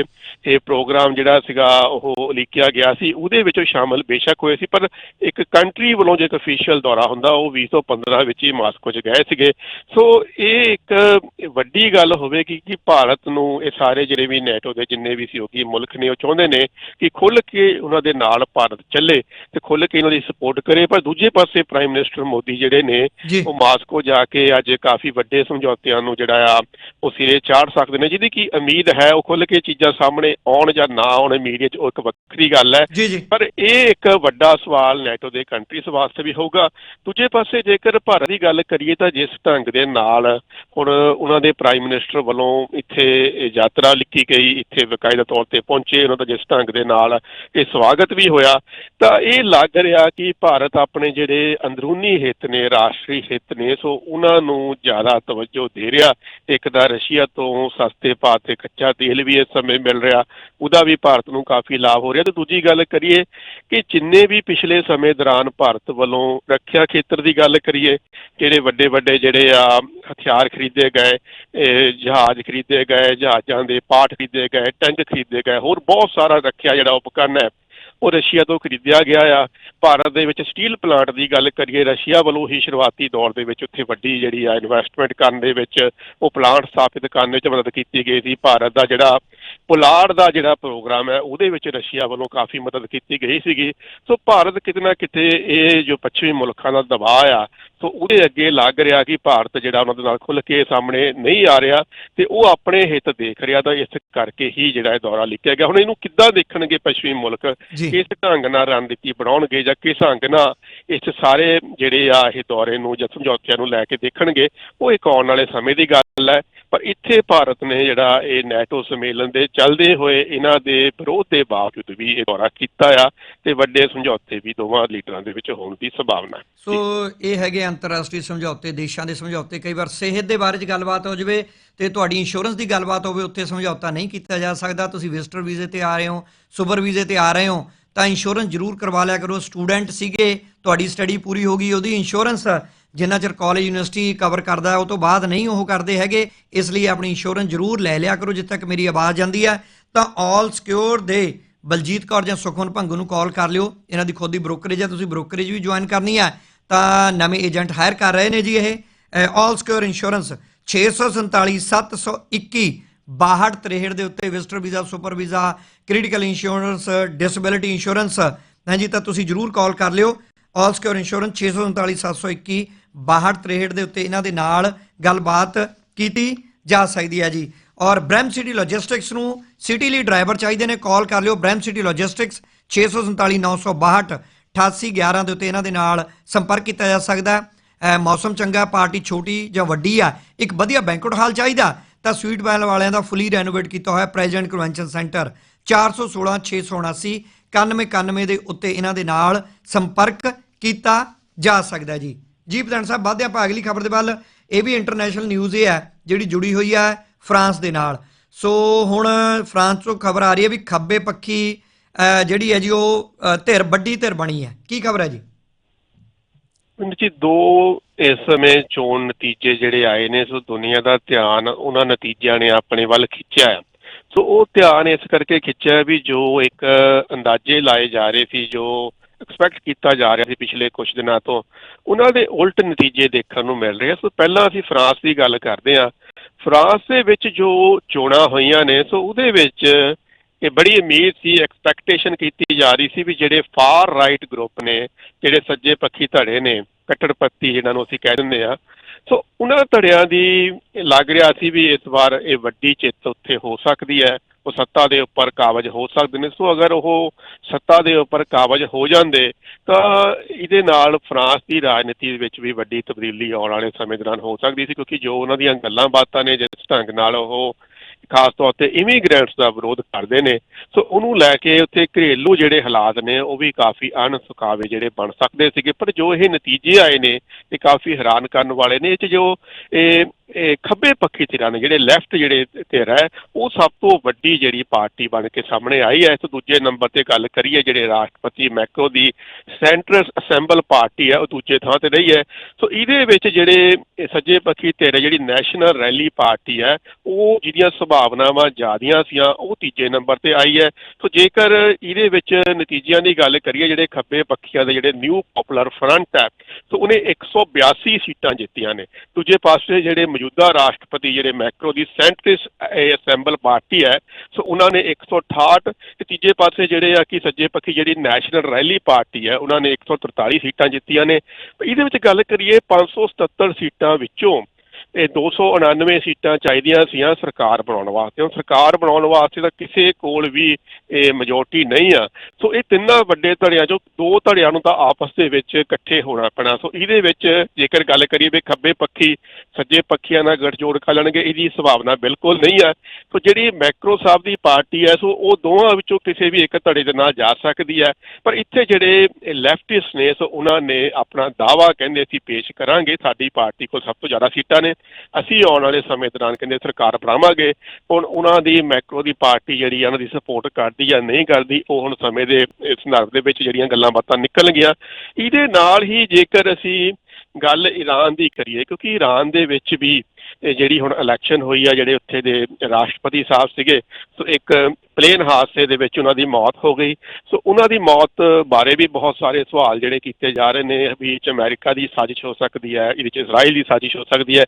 ਇਹ ਪ੍ਰੋਗਰਾਮ ਜਿਹੜਾ ਸੀਗਾ, ਉਹ ਲਿਖਿਆ ਗਿਆ ਸੀ। ਉਹਦੇ ਵਿੱਚ ਉਹ ਸ਼ਾਮਲ ਬੇਸ਼ੱਕ ਹੋਏ ਸੀ, ਪਰ ਇੱਕ ਕੰਟਰੀ ਵੱਲੋਂ ਜੇ ਇੱਕ ਅਫੀਸ਼ੀਅਲ ਦੌਰਾ ਹੁੰਦਾ, ਉਹ 2015 ਵਿੱਚ ਹੀ ਮਾਸਕੋ 'ਚ ਗਏ ਸੀਗੇ। ਸੋ ਇਹ ਇੱਕ ਵੱਡੀ ਗੱਲ ਹੋਵੇਗੀ ਕਿ ਭਾਰਤ ਨੂੰ ਇਹ ਸਾਰੇ ਜਿਹੜੇ ਵੀ ਨੈਟੋ ਦੇ ਜਿੰਨੇ ਵੀ ਸਹਿਯੋਗੀ ਮੁਲਕ ਨੇ, ਉਹ ਚਾਹੁੰਦੇ ਨੇ ਕਿ ਖੁੱਲ੍ਹ ਕੇ ਉਹਨਾਂ ਦੇ ਨਾਲ ਭਾਰਤ ਚੱਲੇ ਤੇ ਖੁੱਲ੍ਹ ਕੇ ਇਹਨਾਂ ਦੀ ਸਪੋਰਟ ਕਰੇ। ਪਰ ਦੂਜੇ ਪਾਸੇ ਪ੍ਰਾਈਮ ਮਿਨਿਸਟਰ ਮੋਦੀ ਜਿਹੜੇ ਨੇ ਉਹ ਮਾਸਕੋ ਜਾ ਕੇ ਅੱਜ ਕਾਫੀ ਵੱਡੇ ਸਮਝੌਤਿਆਂ ਨੂੰ ਜਿਹੜਾ ਆ ਉਹ ਸਿਰੇ ਚਾੜ ਸਕਦੇ ਨੇ। ਜਿਹਦੀ ਕੀ ਉਮੀਦ ਹੈ ਉਹ ਖੁੱਲ੍ਹ ਕੇ ਚੀਜ਼ਾਂ ਸਾਹਮਣੇ ਆਉਣ ਜਾਂ ਨਾ ਆਉਣ ਮੀਡੀਆ 'ਚ ਉਹ ਇੱਕ ਵੱਖਰੀ ਗੱਲ ਹੈ। ਪਰ ਇਹ ਇੱਕ ਵੱਡਾ ਸਵਾਲ ਨੈਟੋ ਦੇ ਕੰਟਰੀਜ਼ ਵਾਸਤੇ ਵੀ ਹੋਊਗਾ। ਦੂਜੇ ਪਾਸੇ ਜੇਕਰ ਭਾਰਤ ਦੀ ਗੱਲ ਕਰੀਏ ਤਾਂ ਜਿਸ ਢੰਗ ਦੇ ਨਾਲ ਹੁਣ ਉਹਨਾਂ ਦੇ ਪ੍ਰਾਈਮ ਮਿਨਿਸਟਰ ਵੱਲੋਂ ਇੱਥੇ ਯਾਤਰਾ ਲਿਖੀ ਗਈ ਇੱਥੇ ਵਕਾਇਦਾ ਤੌਰ ਤੇ ਪਹੁੰਚੇ ਉਹਨਾਂ ਦਾ ਜਿਸ ਢੰਗ ਦੇ ਨਾਲ ਇਹ ਸਵਾਗਤ ਵੀ ਹੋਇਆ। ਤਾਂ ਇਹ ਲੱਗ ਰਿਹਾ ਕਿ ਭਾਰਤ ਆਪਣੇ ਜਿਹੜੇ ਅੰਦਰੂਨੀ ਹਿੱਤ ਨੇ, ਰਾਸ਼ਟਰੀ ਹਿੱਤ ਨੇ, ਸੋ ਉਹਨਾਂ ਨੂੰ ਜ਼ਿਆਦਾ ਤਵੱਜੋ ਦੇ ਰਿਹਾ। ਇੱਕ ਤਾਂ ਰਸ਼ੀਆ ਤੋਂ ਸਸਤੇ ਭਾਅ ਤੇ ਕੱਚਾ ਤੇਲ ਵੀ ਇਸ ਸਮੇਂ ਮਿਲ ਰਿਹਾ, ਉਹਦਾ ਵੀ ਭਾਰਤ ਨੂੰ ਕਾਫੀ ਲਾਭ ਹੋ ਰਿਹਾ। ਤੇ ਦੂਜੀ ਗੱਲ ਕਰੀਏ ਕਿ ਜਿੰਨੇ ਵੀ ਪਿਛਲੇ ਸਮੇਂ ਦੌਰਾਨ ਭਾਰਤ ਵੱਲੋਂ ਰੱਖਿਆ ਖੇਤਰ ਦੀ ਗੱਲ ਕਰੀਏ, ਜਿਹੜੇ ਵੱਡੇ ਵੱਡੇ ਜਿਹੜੇ ਆ, ਹਥਿਆਰ ਖਰੀਦੇ ਗਏ ਜਹਾਜ਼ ਖਰੀਦੇ ਗਏ, ਜਹਾਜ਼ਾਂ ਦੇ ਪਾਰਟ ਖਰੀਦੇ ਗਏ, ਟੈਂਕ ਖਰੀਦੇ ਗਏ, ਹੋਰ ਬਹੁਤ ਸਾਰਾ ਰੱਖਿਆ ਜਿਹੜਾ ਉਪਕਰਨ ਹੈ ਉਹ ਰਸ਼ੀਆ ਤੋਂ ਖਰੀਦਿਆ ਗਿਆ ਆ। ਭਾਰਤ ਦੇ ਵਿੱਚ ਸਟੀਲ ਪਲਾਂਟ ਦੀ ਗੱਲ ਕਰੀਏ, ਰਸ਼ੀਆ ਵੱਲੋਂ ਹੀ ਸ਼ੁਰੂਆਤੀ ਦੌਰ ਦੇ ਵਿੱਚ ਉੱਥੇ ਵੱਡੀ ਜਿਹੜੀ ਆ ਇਨਵੈਸਟਮੈਂਟ ਕਰਨ ਦੇ ਵਿੱਚ ਉਹ ਪਲਾਂਟ ਸਥਾਪਿਤ ਕਰਨ ਵਿੱਚ ਮਦਦ ਕੀਤੀ ਗਈ ਸੀ। ਭਾਰਤ ਦਾ ਜਿਹੜਾ ਪੁਲਾੜ ਦਾ ਜਿਹੜਾ ਪ੍ਰੋਗਰਾਮ ਹੈ ਉਹਦੇ ਵਿੱਚ ਰਸ਼ੀਆ ਵੱਲੋਂ ਕਾਫੀ ਮਦਦ ਕੀਤੀ ਗਈ ਸੀਗੀ। ਸੋ ਭਾਰਤ ਕਿਤੇ ਨਾ ਕਿਤੇ ਇਹ ਜੋ ਪੱਛਮੀ ਮੁਲਕਾਂ ਦਾ ਦਬਾਅ ਆ ਸੋ ਉਹਦੇ ਅੱਗੇ ਲੱਗ ਰਿਹਾ ਕਿ ਭਾਰਤ ਜਿਹੜਾ ਉਹਨਾਂ ਦੇ ਨਾਲ ਖੁੱਲ੍ਹ ਕੇ ਸਾਹਮਣੇ ਨਹੀਂ ਆ ਰਿਹਾ ਤੇ ਉਹ ਆਪਣੇ ਹਿੱਤ ਦੇਖ ਰਿਹਾ ਤਾਂ ਇਸ ਕਰਕੇ ਹੀ ਜਿਹੜਾ ਇਹ ਦੌਰਾ ਲਿਖਿਆ ਗਿਆ। ਹੁਣ ਇਹਨੂੰ ਕਿੱਦਾਂ ਦੇਖਣਗੇ ਪੱਛਮੀ ਮੁਲਕ? ਕਿਸ ਢੰਗ ਨਾਲ ਰਣਨੀਤੀ ਬਣਾਉਣਗੇ ਜਾਂ ਕਿਸ ਢੰਗ ਨਾਲ ਇਸ ਸਾਰੇ ਜਿਹੜੇ ਆ ਇਹ ਦੌਰੇ ਨੂੰ ਜਾਂ ਸਮਝੌਤਿਆਂ ਨੂੰ ਲੈ ਕੇ ਦੇਖਣਗੇ ਉਹ ਇੱਕ ਆਉਣ ਵਾਲੇ ਸਮੇਂ ਦੀ ਗੱਲ ਹੈ। ਪਰ ਇੱਥੇ ਭਾਰਤ ਨੇ ਜਿਹੜਾ ਇਹ ਨੈਟੋ ਸੰਮੇਲਨ ਦੇ ਚੱਲਦੇ ਹੋਏ ਇਹਨਾਂ ਦੇ ਵਿਰੋਧ ਦੇ ਬਾਵਜੂਦ ਵੀ ਇਹ ਦੌਰਾ ਕੀਤਾ ਆ ਤੇ ਵੱਡੇ ਸਮਝੌਤੇ ਵੀ ਦੋਵਾਂ ਲੀਡਰਾਂ ਦੇ ਵਿੱਚ ਹੋਣ ਦੀ ਸੰਭਾਵਨਾ ਸੋ ਇਹ ਹੈਗੇ ਅੰਤਰਰਾਸ਼ਟਰੀ ਸਮਝੌਤੇ, ਦੇਸ਼ਾਂ ਦੇ ਸਮਝੌਤੇ, ਕਈ ਵਾਰ ਸਿਹਤ ਦੇ ਬਾਰੇ 'ਚ ਗੱਲਬਾਤ ਹੋ ਜਾਵੇ ਤੇ ਤੁਹਾਡੀ ਇੰਸ਼ੋਰੈਂਸ ਦੀ ਗੱਲਬਾਤ ਹੋਵੇ, ਉੱਥੇ ਸਮਝੌਤਾ ਨਹੀਂ ਕੀਤਾ ਜਾ ਸਕਦਾ। ਤੁਸੀਂ ਵਿਜ਼ਟਰ ਵੀਜ਼ੇ ਤੇ ਆ ਰਹੇ ਹੋ ਸੁਪਰ ਵੀਜ਼ੇ ਤੇ ਆ ਰਹੇ ਹੋ, ਤਾਂ ਇੰਸ਼ੋਰੈਂਸ ਜ਼ਰੂਰ ਕਰਵਾ ਲਿਆ ਕਰੋ। ਸਟੂਡੈਂਟ ਸੀਗੇ, ਤੁਹਾਡੀ ਸਟੱਡੀ ਪੂਰੀ ਹੋ ਗਈ, ਉਹਦੀ ਇੰਸ਼ੋਰੈਂਸ ਜਿੰਨਾ ਚਿਰ ਕਾਲਜ ਯੂਨੀਵਰਸਿਟੀ ਕਵਰ ਕਰਦਾ, ਉਹ ਤੋਂ ਬਾਅਦ ਨਹੀਂ ਉਹ ਕਰਦੇ ਹੈਗੇ, ਇਸ ਲਈ ਆਪਣੀ ਇੰਸ਼ੋਰੈਂਸ ਜ਼ਰੂਰ ਲੈ ਲਿਆ ਕਰੋ ਜਿੱਥੇ ਤੱਕ ਮੇਰੀ ਆਵਾਜ਼ ਜਾਂਦੀ ਹੈ। ਤਾਂ ਆਲ ਸਿਕਿਉਰ ਦੇ ਬਲਜੀਤ ਕੌਰ ਜਾਂ ਸੁਖਮਨ ਭੰਗੂ ਨੂੰ ਕਾਲ ਕਰ ਲਿਓ। ਇਹਨਾਂ ਦੀ ਖੁਦ ਦੀ ਬ੍ਰੋਕਰੇਜ ਹੈ, ਤੁਸੀਂ ਬ੍ਰੋਕਰੇਜ ਵੀ ਜੁਆਇਨ ਕਰਨੀ ਹੈ। ਤਾਂ ਨਵੇਂ ਏਜੰਟ ਹਾਇਰ ਕਰ ਰਹੇ ਨੇ ਜੀ ਇਹ। ਆਲ ਸਿਕਿਉਰ ਇੰਸ਼ੋਰੈਂਸ 647 721 62 63 ਦੇ ਉੱਤੇ visitor visa super visa critical insurance disability insurance ਹਾਂਜੀ ਤਾਂ ਤੁਸੀਂ ਜਰੂਰ ਕਾਲ ਕਰ ਲਿਓ। ਆਲ ਸਿਕਿਉਰ ਇੰਸ਼ੋਰੈਂਸ 639 721 62 63 ਦੇ ਉੱਤੇ ਇਹਨਾਂ ਦੇ ਨਾਲ ਗੱਲਬਾਤ ਕੀਤੀ ਜਾ ਸਕਦੀ ਹੈ ਜੀ। ਔਰ ਬ੍ਰੈਮ ਸਿਟੀ ਲੌਜਿਸਟਿਕਸ ਨੂੰ ਸਿਟੀ ਲਈ ਡਰਾਈਵਰ ਚਾਹੀਦੇ ਨੇ ਕਾਲ ਕਰ ਲਿਓ ਬ੍ਰੈਮ ਸਿਟੀ ਲੌਜਿਸਟਿਕਸ 647 962 8811 ਦੇ ਉੱਤੇ ਇਹਨਾਂ ਦੇ ਨਾਲ ਸੰਪਰਕ ਕੀਤਾ ਜਾ ਸਕਦਾ ਹੈ। ਮੌਸਮ ਚੰਗਾ, ਪਾਰਟੀ ਛੋਟੀ ਜਾਂ ਵੱਡੀ ਆ, ਇੱਕ ਵਧੀਆ ਬੈਂਕਟ ਹਾਲ ਚਾਹੀਦਾ, ਤਾਂ ਸਵੀਟ ਵੈਲ ਵਾਲਿਆਂ ਦਾ ਫੁੱਲੀ ਰੈਨੋਵੇਟ ਕੀਤਾ ਹੋਇਆ ਪ੍ਰੈਜ਼ੀਡੈਂਟ ਕਨਵੈਨਸ਼ਨ ਸੈਂਟਰ 416 679 9191 ਦੇ ਉੱਤੇ ਇਹਨਾਂ ਦੇ ਨਾਲ ਸੰਪਰਕ ਕੀਤਾ ਜਾ ਸਕਦਾ ਜੀ। ਜੀ ਪ੍ਰਧਾਨ ਸਾਹਿਬ ਵਾਧੇ ਆਪਾਂ ਅਗਲੀ ਖਬਰ ਦੇ ਵੱਲ। ਇਹ ਵੀ ਇੰਟਰਨੈਸ਼ਨਲ ਨਿਊਜ਼ ਇਹ ਹੈ, ਜਿਹੜੀ ਜੁੜੀ ਹੋਈ ਹੈ ਫਰਾਂਸ ਦੇ ਨਾਲ। ਸੋ ਹੁਣ ਫਰਾਂਸ ਤੋਂ ਖਬਰ ਆ ਰਹੀ ਹੈ ਵੀ ਖੱਬੇ ਪੱਖੀ ਜਿਹੜੀ ਹੈ ਜੀ ਉਹ ਧਿਰ, ਵੱਡੀ ਧਿਰ ਬਣੀ ਹੈ। ਕੀ ਖਬਰ ਹੈ ਜੀ? ਪਿੰਡ 'ਚ ਦੋ ਇਸ ਸਮੇਂ ਚੋਣ ਨਤੀਜੇ ਜਿਹੜੇ ਆਏ ਨੇ, ਸੋ ਦੁਨੀਆ ਦਾ ਧਿਆਨ ਉਹਨਾਂ ਨਤੀਜਿਆਂ ਨੇ ਆਪਣੇ ਵੱਲ ਖਿੱਚਿਆ ਹੈ। ਸੋ ਉਹ ਧਿਆਨ ਇਸ ਕਰਕੇ ਖਿੱਚਿਆ ਵੀ ਜੋ ਇੱਕ ਅੰਦਾਜ਼ੇ ਲਾਏ ਜਾ ਰਹੇ ਸੀ, ਜੋ ਐਕਸਪੈਕਟ ਕੀਤਾ ਜਾ ਰਿਹਾ ਸੀ ਪਿਛਲੇ ਕੁਝ ਦਿਨਾਂ ਤੋਂ। ਉਹਨਾਂ ਦੇ ਉਲਟ ਨਤੀਜੇ ਦੇਖਣ ਨੂੰ ਮਿਲ ਰਹੇ ਆ। ਸੋ ਪਹਿਲਾਂ ਅਸੀਂ ਫਰਾਂਸ ਦੀ ਗੱਲ ਕਰਦੇ ਹਾਂ। ਫਰਾਂਸ ਦੇ ਵਿੱਚ ਜੋ ਚੋਣਾਂ ਹੋਈਆਂ ਨੇ, ਸੋ ਉਹਦੇ ਵਿੱਚ ਇਹ ਬੜੀ ਉਮੀਦ ਸੀ ਐਕਸਪੈਕਟੇਸ਼ਨ ਕੀਤੀ ਜਾ ਰਹੀ ਸੀ ਵੀ ਜਿਹੜੇ ਫਾਰ ਰਾਈਟ ਗਰੁੱਪ ਨੇ, ਜਿਹੜੇ ਸੱਜੇ ਪੱਖੀ ਧੜੇ ਨੇ, ਕੱਟੜਪੱਤੀ ਜਿਹਨਾਂ ਨੂੰ ਅਸੀਂ ਕਹਿ ਦਿੰਦੇ ਆ ਸੋ ਉਹਨਾਂ ਧੜਿਆਂ ਦੀ ਲੱਗ ਰਿਹਾ ਸੀ ਵੀ ਇਸ ਵਾਰ ਇਹ ਵੱਡੀ ਜਿੱਤ ਉੱਥੇ ਹੋ ਸਕਦੀ ਹੈ। ਉਹ ਸੱਤਾ ਦੇ ਉੱਪਰ ਕਾਬਜ ਹੋ ਸਕਦੇ ਨੇ। ਸੋ ਅਗਰ ਉਹ ਸੱਤਾ ਦੇ ਉੱਪਰ ਕਾਬਜ ਹੋ ਜਾਂਦੇ, ਤਾਂ ਇਹਦੇ ਨਾਲ ਫਰਾਂਸ ਦੀ ਰਾਜਨੀਤੀ ਵਿੱਚ ਵੀ ਵੱਡੀ ਤਬਦੀਲੀ ਆਉਣ ਵਾਲੇ ਸਮੇਂ ਦੌਰਾਨ ਹੋ ਸਕਦੀ ਸੀ, ਕਿਉਂਕਿ ਜੋ ਉਹਨਾਂ ਦੀਆਂ ਗੱਲਾਂ ਬਾਤਾਂ ਨੇ, ਜਿਸ ਢੰਗ ਨਾਲ ਉਹ ਖਾਸ ਤੌਰ ਤੇ ਇਮੀਗ੍ਰੈਂਟਸ ਦਾ ਵਿਰੋਧ ਕਰਦੇ ਨੇ, ਸੋ ਉਹਨੂੰ ਲੈ ਕੇ ਉੱਥੇ ਘਰੇਲੂ ਜਿਹੜੇ ਹਾਲਾਤ ਨੇ, ਉਹ ਵੀ ਕਾਫੀ ਅਣਸੁਖਾਵੇ ਜਿਹੜੇ ਬਣ ਸਕਦੇ ਸੀਗੇ, ਪਰ ਜੋ ਇਹ ਨਤੀਜੇ ਆਏ ਨੇ, ਇਹ ਕਾਫੀ ਹੈਰਾਨ ਕਰਨ ਵਾਲੇ ਨੇ, ਇਹ ਚ ਜੋ ਇਹ ਇਹ ਖੱਬੇ ਪੱਖੀ ਧਿਰਾਂ ਨੇ, ਜਿਹੜੇ ਲੈਫਟ ਜਿਹੜੇ ਧਿਰ ਹੈ, ਉਹ ਸਭ ਤੋਂ ਵੱਡੀ ਜਿਹੜੀ ਪਾਰਟੀ ਬਣ ਕੇ ਸਾਹਮਣੇ ਆਈ ਹੈ। ਇਸ ਦੂਜੇ ਨੰਬਰ ਤੇ ਗੱਲ ਕਰੀਏ, ਜਿਹੜੇ ਰਾਸ਼ਟਰਪਤੀ ਮੈਕਰੋ ਦੀ ਸੈਂਟਰਲ ਅਸੈਂਬਲ ਪਾਰਟੀ ਹੈ, ਉਹ ਦੂਜੇ ਥਾਂ ਤੇ ਰਹੀ ਹੈ। ਸੋ ਇਹਦੇ ਵਿੱਚ ਜਿਹੜੇ ਸੱਜੇ ਪੱਖੀ ਧਿਰ ਹੈ, ਜਿਹੜੀ ਨੈਸ਼ਨਲ ਰੈਲੀ ਪਾਰਟੀ ਹੈ, ਉਹ ਜਿਹਦੀਆਂ ਸੰਭਾਵਨਾਵਾਂ ਜ਼ਿਆਦੀਆਂ ਸੀਆਂ, ਉਹ ਤੀਜੇ ਨੰਬਰ ਤੇ ਆਈ ਹੈ। ਸੋ ਜੇਕਰ ਇਹਦੇ ਵਿੱਚ ਨਤੀਜਿਆਂ ਦੀ ਗੱਲ ਕਰੀਏ, ਜਿਹੜੇ ਖੱਬੇ ਪੱਖੀਆਂ ਦੇ ਜਿਹੜੇ ਨਿਊ ਪਪੂਲਰ ਫਰੰਟ ਹੈ, ਸੋ ਉਹਨੇ 182 ਸੀਟਾਂ ਜਿੱਤੀਆਂ ਨੇ। ਦੂਜੇ ਪਾਸੇ ਜਿਹੜੇ ਮੌਜੂਦਾ ਰਾਸ਼ਟਰਪਤੀ, ਜਿਹੜੇ ਮੈਕਰੋ ਦੀ ਸੈਂਟਰਿਸ ਅਸੈਂਬਲ ਪਾਰਟੀ ਹੈ, ਸੋ ਉਹਨਾਂ ਨੇ 168 ਤੇ ਤੀਜੇ ਪਾਸੇ ਜਿਹੜੇ ਆ ਕਿ ਸੱਜੇ ਪੱਖੀ ਜਿਹੜੀ ਨੈਸ਼ਨਲ ਰੈਲੀ ਪਾਰਟੀ ਹੈ, ਉਹਨਾਂ ਨੇ 143 ਸੀਟਾਂ ਜਿੱਤੀਆਂ ਨੇ। ਇਹਦੇ ਵਿੱਚ ਗੱਲ ਕਰੀਏ 577 ਸੀਟਾਂ ਵਿੱਚੋਂ ਇਹ 299 ਸੀਟਾਂ ਚਾਹੀਦੀਆਂ ਸੀਆਂ ਸਰਕਾਰ ਬਣਾਉਣ ਵਾਸਤੇ। ਹੁਣ ਸਰਕਾਰ ਬਣਾਉਣ ਵਾਸਤੇ ਤਾਂ ਕਿਸੇ ਕੋਲ ਵੀ ਇਹ ਮੈਜੋਰਟੀ ਨਹੀਂ ਆ। ਸੋ ਇਹ ਤਿੰਨਾਂ ਵੱਡੇ ਧੜਿਆਂ ਚੋਂ ਦੋ ਧੜਿਆਂ ਨੂੰ ਤਾਂ ਆਪਸ ਦੇ ਵਿੱਚ ਇਕੱਠੇ ਹੋਣਾ ਪੈਣਾ। ਸੋ ਇਹਦੇ ਵਿੱਚ ਜੇਕਰ ਗੱਲ ਕਰੀਏ ਵੀ ਖੱਬੇ ਪੱਖੀ, ਸੱਜੇ ਪੱਖੀਆਂ ਨਾਲ ਗੱਠਜੋੜ ਕਰ ਲੈਣਗੇ, ਇਹਦੀ ਸੰਭਾਵਨਾ ਬਿਲਕੁਲ ਨਹੀਂ ਆ। ਸੋ ਜਿਹੜੀ ਮੈਕਰੋ ਸਾਹਿਬ ਦੀ ਪਾਰਟੀ ਹੈ, ਸੋ ਉਹ ਦੋਵਾਂ ਵਿੱਚੋਂ ਕਿਸੇ ਵੀ ਇੱਕ ਧੜੇ ਦੇ ਨਾਲ ਜਾ ਸਕਦੀ ਹੈ। ਪਰ ਇੱਥੇ ਜਿਹੜੇ ਲੈਫਟਿਸਟ ਨੇ, ਸੋ ਉਹਨਾਂ ਨੇ ਆਪਣਾ ਦਾਵਾ ਕਹਿੰਦੇ ਅਸੀਂ ਪੇਸ਼ ਕਰਾਂਗੇ। ਸਾਡੀ ਪਾਰਟੀ ਕੋਲ ਸਭ ਤੋਂ ਜ਼ਿਆਦਾ ਸੀਟਾਂ ਨੇ। ਅਸੀਂ ਆਉਣ ਵਾਲੇ ਸਮੇਂ ਦੌਰਾਨ ਕਹਿੰਦੇ ਸਰਕਾਰ ਬਣਾਵਾਂਗੇ, ਹੁਣ ਉਹਨਾਂ ਦੀ ਮੈਕਰੋ ਦੀ ਪਾਰਟੀ ਜਿਹੜੀ ਆ, ਉਹਨਾਂ ਦੀ ਸਪੋਰਟ ਕਰਦੀ ਜਾਂ ਨਹੀਂ ਕਰਦੀ, ਉਹ ਹੁਣ ਸਮੇਂ ਦੇ ਸੰਦਰਭ ਦੇ ਵਿੱਚ ਜਿਹੜੀਆਂ ਗੱਲਾਂ ਬਾਤਾਂ ਨਿਕਲਣਗੀਆਂ। ਇਹਦੇ ਨਾਲ ਹੀ ਜੇਕਰ ਅਸੀਂ ਗੱਲ ਈਰਾਨ ਦੀ ਕਰੀਏ, ਕਿਉਂਕਿ ਈਰਾਨ ਦੇ ਵਿੱਚ ਵੀ ਇਹ ਜਿਹੜੀ ਹੁਣ ਇਲੈਕਸ਼ਨ ਹੋਈ ਆ, ਜਿਹੜੇ ਉੱਥੇ ਦੇ ਰਾਸ਼ਟਰਪਤੀ ਸਾਹਿਬ ਸੀਗੇ, ਸੋ ਇੱਕ ਪਲੇਨ ਹਾਦਸੇ ਦੇ ਵਿੱਚ ਉਹਨਾਂ ਦੀ ਮੌਤ ਹੋ ਗਈ। ਸੋ ਉਹਨਾਂ ਦੀ ਮੌਤ ਬਾਰੇ ਵੀ ਬਹੁਤ ਸਾਰੇ ਸਵਾਲ ਜਿਹੜੇ ਕੀਤੇ ਜਾ ਰਹੇ ਨੇ। ਵੀ ਇਹ 'ਚ ਅਮਰੀਕਾ ਦੀ ਸਾਜ਼ਿਸ਼ ਹੋ ਸਕਦੀ ਹੈ, ਇਹਦੇ 'ਚ ਇਜ਼ਰਾਈਲ ਦੀ ਸਾਜ਼ਿਸ਼ ਹੋ ਸਕਦੀ ਹੈ।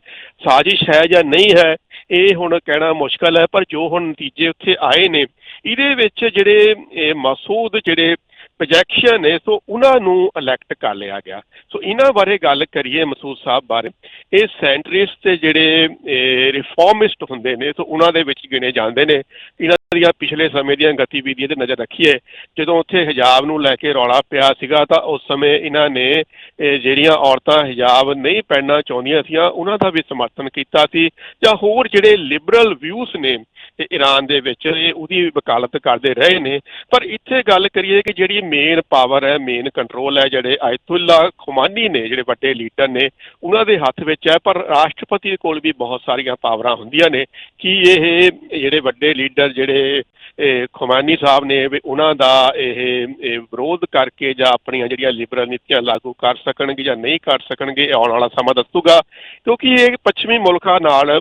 ਸਾਜ਼ਿਸ਼ ਹੈ ਜਾਂ ਨਹੀਂ ਹੈ, ਇਹ ਹੁਣ ਕਹਿਣਾ ਮੁਸ਼ਕਲ ਹੈ, ਪਰ ਜੋ ਹੁਣ ਨਤੀਜੇ ਉੱਥੇ ਆਏ ਨੇ, ਇਹਦੇ ਵਿੱਚ ਜਿਹੜੇ ਇਹ ਮਸੂਦ ਜਿਹੜੇ ਪ੍ਰੋਜੈਕਸ਼ਨ ਨੇ, ਸੋ ਉਹਨਾਂ ਨੂੰ ਇਲੈਕਟ ਕਰ ਲਿਆ ਗਿਆ। ਸੋ ਇਹਨਾਂ ਬਾਰੇ ਗੱਲ ਕਰੀਏ ਮਸੂਦ ਸਾਹਿਬ ਬਾਰੇ, ਇਹ ਸੈਂਟਰਿਸਟ ਤੇ ਜਿਹੜੇ ਰਿਫਾਰਮਿਸਟ ਹੁੰਦੇ ਨੇ, ਸੋ ਉਹਨਾਂ ਦੇ ਵਿੱਚ ਗਿਣੇ ਜਾਂਦੇ ਨੇ। ਇਹਨਾਂ ਦੀਆਂ ਪਿਛਲੇ ਸਮੇਂ ਦੀਆਂ ਗਤੀਵਿਧੀਆਂ ਤੇ ਨਜ਼ਰ ਰੱਖੀਏ, ਜਦੋਂ ਉੱਥੇ ਹਿਜਾਬ ਨੂੰ ਲੈ ਕੇ ਰੌਲਾ ਪਿਆ ਸੀਗਾ, ਤਾਂ ਉਸ ਸਮੇਂ ਇਹਨਾਂ ਨੇ ਜਿਹੜੀਆਂ ਔਰਤਾਂ ਹਿਜਾਬ ਨਹੀਂ ਪਹਿਨਣਾ ਚਾਹੁੰਦੀਆਂ ਸੀਆਂ, ਉਹਨਾਂ ਦਾ ਵੀ ਸਮਰਥਨ ਕੀਤਾ ਸੀ। ਜਾਂ ਹੋਰ ਜਿਹੜੇ ਲਿਬਰਲ ਵਿਊਜ਼ ਨੇ ਤੇ ਈਰਾਨ ਦੇ ਵਿੱਚ, ਇਹ ਉਹਦੀ ਵਕਾਲਤ ਕਰਦੇ ਰਹੇ ਨੇ। ਪਰ ਇੱਥੇ ਗੱਲ ਕਰੀਏ ਕਿ ਜਿਹੜੀ ਮੇਨ ਪਾਵਰ ਹੈ ਮੇਨ ਕੰਟਰੋਲ ਹੈ ਜਿਹੜੇ ਆਇਤੁੱਲਾ ਖੁਮਾਨੀ ਨੇ, ਜਿਹੜੇ ਵੱਡੇ ਲੀਡਰ ਨੇ, ਉਹਨਾਂ ਦੇ ਹੱਥ ਵਿੱਚ ਹੈ, ਪਰ ਰਾਸ਼ਟਰਪਤੀ ਕੋਲ ਵੀ ਬਹੁਤ ਸਾਰੀਆਂ ਪਾਵਰਾਂ ਹੁੰਦੀਆਂ ਨੇ। ਕਿ ਇਹ ਜਿਹੜੇ ਵੱਡੇ ਲੀਡਰ ਜਿਹੜੇ ਖੁਮਾਨੀ ਸਾਹਿਬ ਨੇ, ਵੀ ਉਹਨਾਂ ਦਾ ਇਹ ਵਿਰੋਧ ਕਰਕੇ ਜਾਂ ਆਪਣੀਆਂ ਜਿਹੜੀਆਂ ਲਿਬਰਲ ਨੀਤੀਆਂ ਲਾਗੂ ਕਰ ਸਕਣਗੇ ਜਾਂ ਨਹੀਂ ਕਰ ਸਕਣਗੇ ਆਉਣ ਵਾਲਾ ਸਮਾਂ ਦੱਸੂਗਾ। ਕਿਉਂਕਿ ਇਹ ਪੱਛਮੀ ਮੁਲਕਾਂ ਨਾਲ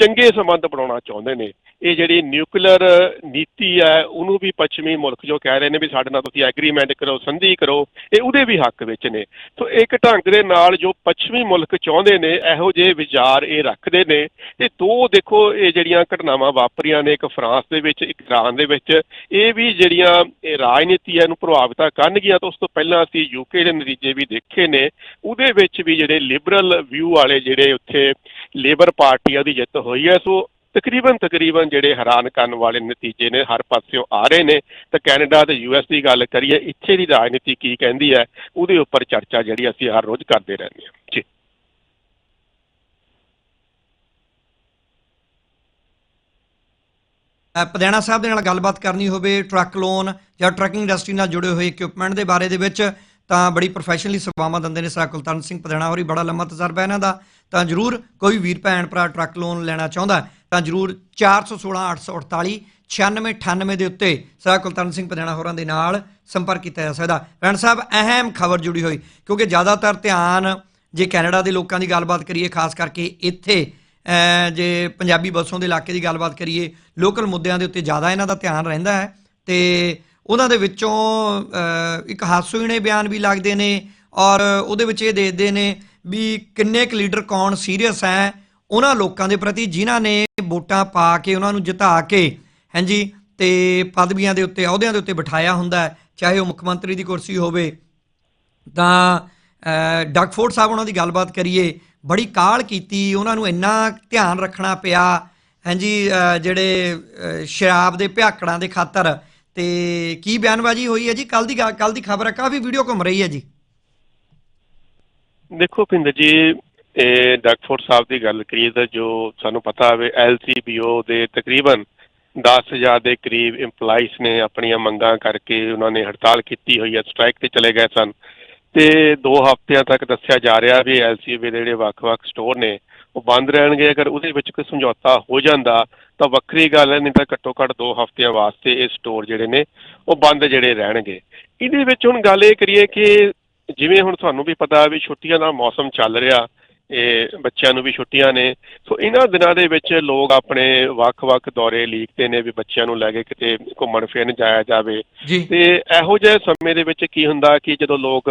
ਚੰਗੇ ਸੰਬੰਧ ਬਣਾਉਣਾ ਚਾਹੁੰਦੇ ਨੇ। ਇਹ ਜਿਹੜੀ ਨਿਊਕਲੀਅਰ ਨੀਤੀ ਹੈ, ਉਹਨੂੰ ਵੀ ਪੱਛਮੀ ਮੁਲਕ ਜੋ ਕਹਿ ਰਹੇ ਨੇ ਵੀ ਸਾਡੇ ਨਾਲ ਤੁਸੀਂ ਐਗਰੀਮੈਂਟ ਕਰੋ, ਸੰਧੀ ਕਰੋ, ਇਹ ਉਹਦੇ ਵੀ ਹੱਕ ਵਿੱਚ ਨੇ। ਸੋ ਇੱਕ ਢੰਗ ਦੇ ਨਾਲ ਜੋ ਪੱਛਮੀ ਮੁਲਕ ਚਾਹੁੰਦੇ ਨੇ, ਇਹੋ ਜਿਹੇ ਵਿਚਾਰ ਇਹ ਰੱਖਦੇ ਨੇ। ਤੇ ਦੋ ਦੇਖੋ, ਇਹ ਜਿਹੜੀਆਂ ਘਟਨਾਵਾਂ ਵਾਪਰੀਆਂ ਨੇ, ਇੱਕ ਫਰਾਂਸ ਦੇ ਵਿੱਚ, ਇੱਕ ਇਰਾਨ ਦੇ ਵਿੱਚ, ਇਹ ਵੀ ਜਿਹੜੀਆਂ ਇਹ ਰਾਜਨੀਤੀ ਹੈ ਨੂੰ ਪ੍ਰਭਾਵਿਤ ਕਰਨਗੀਆਂ ਤਾਂ ਉਸ ਤੋਂ ਪਹਿਲਾਂ ਅਸੀਂ ਯੂਕੇ ਦੇ ਨਤੀਜੇ ਵੀ ਦੇਖੇ ਨੇ। ਉਹਦੇ ਵਿੱਚ ਵੀ ਜਿਹੜੇ ਲਿਬਰਲ ਵਿਊ ਵਾਲੇ ਜਿਹੜੇ ਉੱਥੇ ਲੇਬਰ ਪਾਰਟੀਆਂ ਦੀ ਜਿੱਤ ਹੋਈ ਹੈ, ਸੋ ਤਕਰੀਬਨ ਤਕਰੀਬਨ ਜਿਹੜੇ ਹੈਰਾਨ ਕਰਨ ਵਾਲੇ ਨਤੀਜੇ ਨੇ ਹਰ ਪਾਸਿਓਂ ਆ ਰਹੇ ਨੇ। ਤਾਂ ਕੈਨੇਡਾ ਤੇ ਯੂਐਸ ਦੀ ਗੱਲ ਕਰੀਏ ਇੱਥੇ ਦੀ ਰਾਜਨੀਤੀ ਕੀ ਕਹਿੰਦੀ ਹੈ ਉਹਦੇ ਉੱਪਰ ਚਰਚਾ ਜਿਹੜੀ ਅਸੀਂ ਹਰ ਰੋਜ਼ ਕਰਦੇ ਰਹਿੰਦੇ ਹਾਂ। ਜੀ। ਅ, ਸਾਹਿਬ ਦੇ ਨਾਲ ਗੱਲਬਾਤ ਕਰਨੀ ਹੋਵੇ ਟਰੱਕ ਲੋਨ ਜਾਂ ਟਰੱਕਿੰਗ ਇੰਡਸਟਰੀ ਨਾਲ ਜੁੜੇ ਹੋਏ ਇਕਵਿਪਮੈਂਟ ਦੇ ਬਾਰੇ ਦੇ ਵਿੱਚ ਤਾਂ ਬੜੀ ਪ੍ਰੋਫੈਸ਼ਨਲੀ ਸੇਵਾਵਾਂ ਦਿੰਦੇ ਨੇ ਸਰ ਕੁਲਤਰਨ ਸਿੰਘ ਪਧਿਆਣਾ ਹੋਰੀ ਬੜਾ ਲੰਮਾ ਤਜਰਬਾ ਇਹਨਾਂ ਦਾ। ਤਾਂ ਜਰੂਰ ਕੋਈ ਵੀਰ ਭੈਣ ਭਰਾ ਟਰੱਕ ਲੋਨ ਲੈਣਾ ਚਾਹੁੰਦਾ ਤਾਂ ਜਰੂਰ 416 848 9698 ਦੇ ਉੱਤੇ ਸਰ ਕੁਲਤਰਨ ਸਿੰਘ ਪਧਿਆਣਾ ਹੋਰਾਂ ਦੇ ਨਾਲ ਸੰਪਰਕ ਕੀਤਾ ਜਾ ਸਕਦਾ। ਭੈਣ ਸਾਹਿਬ, ਅਹਿਮ ਖਬਰ ਜੁੜੀ ਹੋਈ, ਕਿਉਂਕਿ ਜ਼ਿਆਦਾਤਰ ਧਿਆਨ ਜੇ ਕੈਨੇਡਾ ਦੇ ਲੋਕਾਂ ਦੀ ਗੱਲਬਾਤ ਕਰੀਏ, ਖਾਸ ਕਰਕੇ ਇੱਥੇ ਜੇ ਪੰਜਾਬੀ ਬਸੋਂ ਦੇ ਇਲਾਕੇ ਦੀ ਗੱਲਬਾਤ ਕਰੀਏ, ਲੋਕਲ ਮੁੱਦਿਆਂ ਦੇ ਉੱਤੇ ਜ਼ਿਆਦਾ ਇਹਨਾਂ ਦਾ ਧਿਆਨ ਰਹਿੰਦਾ ਹੈ ਤੇ ਉਹਨਾਂ ਦੇ ਵਿੱਚੋਂ ਇੱਕ ਹਾਸੋਹੀਣੇ ਬਿਆਨ ਵੀ ਲੱਗਦੇ ਨੇ ਔਰ ਉਹਦੇ ਵਿੱਚ ਇਹ ਦੇਖਦੇ ਨੇ ਵੀ ਕਿੰਨੇ ਕੁ ਲੀਡਰ ਕੌਣ ਸੀਰੀਅਸ ਹੈ ਉਹਨਾਂ ਲੋਕਾਂ ਦੇ ਪ੍ਰਤੀ ਜਿਨ੍ਹਾਂ ਨੇ ਵੋਟਾਂ ਪਾ ਕੇ ਉਹਨਾਂ ਨੂੰ ਜਿਤਾ ਕੇ ਹਾਂਜੀ ਤੇ ਪਦਵੀਆਂ ਦੇ ਉੱਤੇ ਅਹੁਦਿਆਂ ਦੇ ਉੱਤੇ ਬਿਠਾਇਆ ਹੁੰਦਾ ਚਾਹੇ ਉਹ ਮੁੱਖ ਮੰਤਰੀ ਦੀ ਕੁਰਸੀ ਹੋਵੇ ਤਾਂ ਅ, ਸਾਹਿਬ ਉਹਨਾਂ ਦੀ ਗੱਲਬਾਤ ਕਰੀਏ ਬੜੀ ਕਾਹਲ ਕੀਤੀ ਉਹਨਾਂ ਨੂੰ ਇੰਨਾ ਧਿਆਨ ਰੱਖਣਾ ਪਿਆ ਹਾਂਜੀ ਜਿਹੜੇ ਸ਼ਰਾਬ ਦੇ ਭਿਆਕੜਾਂ ਦੇ ਖਾਤਰ ਤੇ ਕੀ ਬਿਆਨਬਾਜ਼ੀ ਹੋਈ ਹੈ ਜੀ? ਕੱਲ ਦੀ ਕੱਲ ਦੀ ਖਬਰ ਹੈ ਕਾਫੀ ਵੀਡੀਓ ਘੁੰਮ ਰਹੀ ਹੈ ਜੀ। ਦੇਖੋ ਪਿੰਦਰ ਜੀ ਇਹ ਡਗਫੋਰਡ ਸਾਹਿਬ ਦੀ ਗੱਲ ਕਰੀਏ ਤਾਂ ਜੋ ਸਾਨੂੰ ਪਤਾ ਹੋਵੇ ਐਲਸੀਬੀਓ ਦੇ ਤਕਰੀਬਨ 10000 ਦੇ ਕਰੀਬ EMPLOYEES ਨੇ ਆਪਣੀਆਂ ਮੰਗਾਂ ਕਰਕੇ ਉਹਨਾਂ ਨੇ ਹੜਤਾਲ ਕੀਤੀ ਹੋਈ ਹੈ ਸਟ੍ਰਾਈਕ ਤੇ ਚਲੇ ਗਏ ਸਨ। ਤੇ 2 ਹਫ਼ਤਿਆਂ ਤੱਕ ਦੱਸਿਆ ਜਾ ਰਿਹਾ ਵੀ ਐਲਸੀਬੀ ਦੇ ਜਿਹੜੇ ਵੱਖ-ਵੱਖ ਸਟੋਰ ਨੇ, ਉਹ ਬੰਦ ਰਹਿਣਗੇ। ਅਗਰ ਉਹਦੇ ਵਿੱਚ ਕੋਈ ਸਮਝੌਤਾ ਹੋ ਜਾਂਦਾ, ਤਾਂ ਵੱਖਰੀ ਗੱਲ ਹੈ, ਨਹੀਂ ਤਾਂ ਘੱਟੋ ਘੱਟ 2 ਹਫ਼ਤਿਆਂ ਵਾਸਤੇ ਇਹ ਸਟੋਰ ਜਿਹੜੇ ਨੇ, ਉਹ ਬੰਦ ਜਿਹੜੇ ਰਹਿਣਗੇ। ਇਹਦੇ ਵਿੱਚ ਹੁਣ ਗੱਲ ਇਹ ਕਰੀਏ ਕਿ ਜਿਵੇਂ ਹੁਣ ਤੁਹਾਨੂੰ ਵੀ ਪਤਾ ਵੀ ਛੁੱਟੀਆਂ ਦਾ ਮੌਸਮ ਚੱਲ ਰਿਹਾ ਇਹ ਬੱਚਿਆਂ ਨੂੰ ਵੀ ਛੁੱਟੀਆਂ ਨੇ। ਸੋ ਇਹਨਾਂ ਦਿਨਾਂ ਦੇ ਵਿੱਚ ਲੋਕ ਆਪਣੇ ਵੱਖ-ਵੱਖ ਦੌਰੇ ਲੀਕਦੇ ਨੇ ਵੀ ਬੱਚਿਆਂ ਨੂੰ ਲੈ ਕੇ ਕਿਤੇ ਘੁੰਮਣ ਫਿਰਨ ਜਾਇਆ ਜਾਵੇ। ਤੇ ਇਹੋ ਜਿਹੇ ਸਮੇਂ ਦੇ ਵਿੱਚ ਕੀ ਹੁੰਦਾ ਕਿ ਜਦੋਂ ਲੋਕ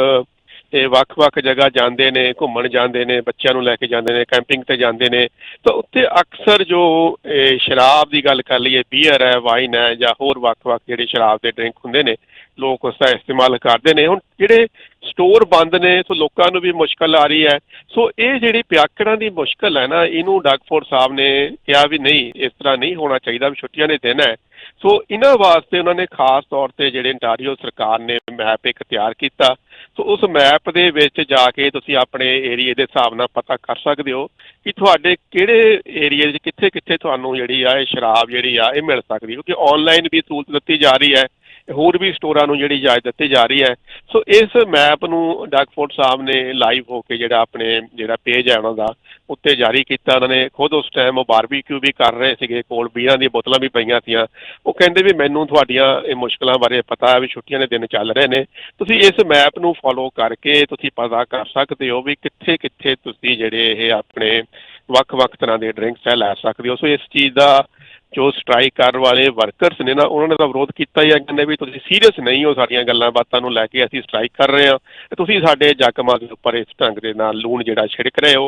ਇਹ ਵੱਖ-ਵੱਖ ਜਗ੍ਹਾ ਜਾਂਦੇ ਨੇ ਘੁੰਮਣ ਜਾਂਦੇ ਨੇ ਬੱਚਿਆਂ ਨੂੰ ਲੈ ਕੇ ਜਾਂਦੇ ਨੇ ਕੈਂਪਿੰਗ ਤੇ ਜਾਂਦੇ ਨੇ ਤਾਂ ਉੱਥੇ ਅਕਸਰ ਜੋ ਇਹ ਸ਼ਰਾਬ ਦੀ ਗੱਲ ਕਰ ਲਈਏ ਬੀਅਰ ਹੈ ਵਾਈਨ ਹੈ ਜਾਂ ਹੋਰ ਵੱਖ-ਵੱਖ ਜਿਹੜੇ ਸ਼ਰਾਬ ਦੇ ਡਰਿੰਕ ਹੁੰਦੇ ਨੇ ਲੋਕ ਉਸ ਦਾ ਇਸਤੇਮਾਲ ਕਰਦੇ ਨੇ। ਹੁਣ ਜਿਹੜੇ ਸਟੋਰ ਬੰਦ ਨੇ, ਸੋ ਲੋਕਾਂ ਨੂੰ ਵੀ ਮੁਸ਼ਕਲ ਆ ਰਹੀ ਹੈ। ਸੋ ਇਹ ਜਿਹੜੀ ਪਿਆਕੜਾਂ ਦੀ ਮੁਸ਼ਕਲ ਹੈ ਨਾ, ਇਹਨੂੰ ਡਾਕਫੋਰ ਸਾਹਿਬ ਨੇ ਕਿਹਾ ਵੀ ਨਹੀਂ, ਇਸ ਤਰ੍ਹਾਂ ਨਹੀਂ ਹੋਣਾ ਚਾਹੀਦਾ ਵੀ ਛੁੱਟੀਆਂ ਦੇ ਦਿਨ ਹੈ। ਸੋ ਇਹਨਾਂ ਵਾਸਤੇ ਉਹਨਾਂ ਨੇ ਖਾਸ ਤੌਰ ਤੇ ਜਿਹੜੇ ontario ਸਰਕਾਰ ਨੇ ਮੈਪ ਇੱਕ ਤਿਆਰ ਕੀਤਾ। ਸੋ ਉਸ ਮੈਪ ਦੇ ਵਿੱਚ ਜਾ ਕੇ ਤੁਸੀਂ ਆਪਣੇ ਏਰੀਏ ਦੇ ਹਿਸਾਬ ਨਾਲ ਪਤਾ ਕਰ ਸਕਦੇ ਹੋ ਕਿ ਤੁਹਾਡੇ ਕਿਹੜੇ ਏਰੀਏ 'ਚ ਕਿੱਥੇ ਕਿੱਥੇ ਤੁਹਾਨੂੰ ਜਿਹੜੀ ਆ ਇਹ ਸ਼ਰਾਬ ਜਿਹੜੀ ਆ ਇਹ ਮਿਲ ਸਕਦੀ ਕਿਉਂਕਿ ਆਨਲਾਈਨ ਵੀ ਸਹੂਲਤ ਦਿੱਤੀ ਜਾ ਰਹੀ ਹੈ। ਹੋਰ ਵੀ ਸਟੋਰਾਂ ਨੂੰ ਜਿਹੜੀ ਇਜਾਜ਼ਤ ਦਿੱਤੀ ਜਾ ਰਹੀ ਹੈ। ਸੋ ਇਸ ਮੈਪ ਨੂੰ ਡਗਫੋਰਡ ਸਾਹਿਬ ਨੇ ਲਾਈਵ ਹੋ ਕੇ ਜਿਹੜਾ ਆਪਣੇ ਜਿਹੜਾ ਪੇਜ ਹੈ ਉਹਨਾਂ ਦਾ, ਉੱਤੇ ਜਾਰੀ ਕੀਤਾ। ਉਹਨਾਂ ਨੇ ਖੁਦ ਉਸ ਟਾਈਮ ਉਹ ਬਾਰਬੀਕਿਊ ਵੀ ਕਰ ਰਹੇ ਸੀਗੇ, ਕੋਲ ਬੀਅਰਾਂ ਦੀਆਂ ਬੋਤਲਾਂ ਵੀ ਪਈਆਂ ਸੀਆਂ। ਉਹ ਕਹਿੰਦੇ ਵੀ ਮੈਨੂੰ ਤੁਹਾਡੀਆਂ ਇਹ ਮੁਸ਼ਕਲਾਂ ਬਾਰੇ ਪਤਾ ਹੈ ਵੀ ਛੁੱਟੀਆਂ ਦੇ ਦਿਨ ਚੱਲ ਰਹੇ ਨੇ। ਤੁਸੀਂ ਇਸ ਮੈਪ ਨੂੰ ਫੋਲੋ ਕਰਕੇ ਤੁਸੀਂ ਪਤਾ ਕਰ ਸਕਦੇ ਹੋ ਵੀ ਕਿੱਥੇ ਕਿੱਥੇ ਤੁਸੀਂ ਜਿਹੜੇ ਇਹ ਆਪਣੇ ਵੱਖ-ਵੱਖ ਤਰ੍ਹਾਂ ਦੇ ਡਰਿੰਕਸ ਹੈ ਲੈ ਸਕਦੇ ਹੋ। ਸੋ ਇਸ ਚੀਜ਼ ਦਾ ਜੋ ਸਟ੍ਰਾਈਕ ਕਰਨ ਵਾਲੇ ਵਰਕਰਸ ਨੇ ਨਾ, ਉਹਨਾਂ ਨੇ ਤਾਂ ਵਿਰੋਧ ਕੀਤਾ ਹੀ ਆ ਕਹਿੰਦੇ ਵੀ ਤੁਸੀਂ ਸੀਰੀਅਸ ਨਹੀਂ ਹੋ ਸਾਡੀਆਂ ਗੱਲਾਂ ਬਾਤਾਂ ਨੂੰ ਲੈ ਕੇ ਅਸੀਂ ਸਟ੍ਰਾਈਕ ਕਰ ਰਹੇ ਹਾਂ। ਤੇ ਤੁਸੀਂ ਸਾਡੇ ਜੱਕਮਾਂ ਦੇ ਉੱਪਰ ਇਸ ਢੰਗ ਦੇ ਨਾਲ ਲੂਣ ਜਿਹੜਾ ਛਿੜਕ ਰਹੇ ਹੋ।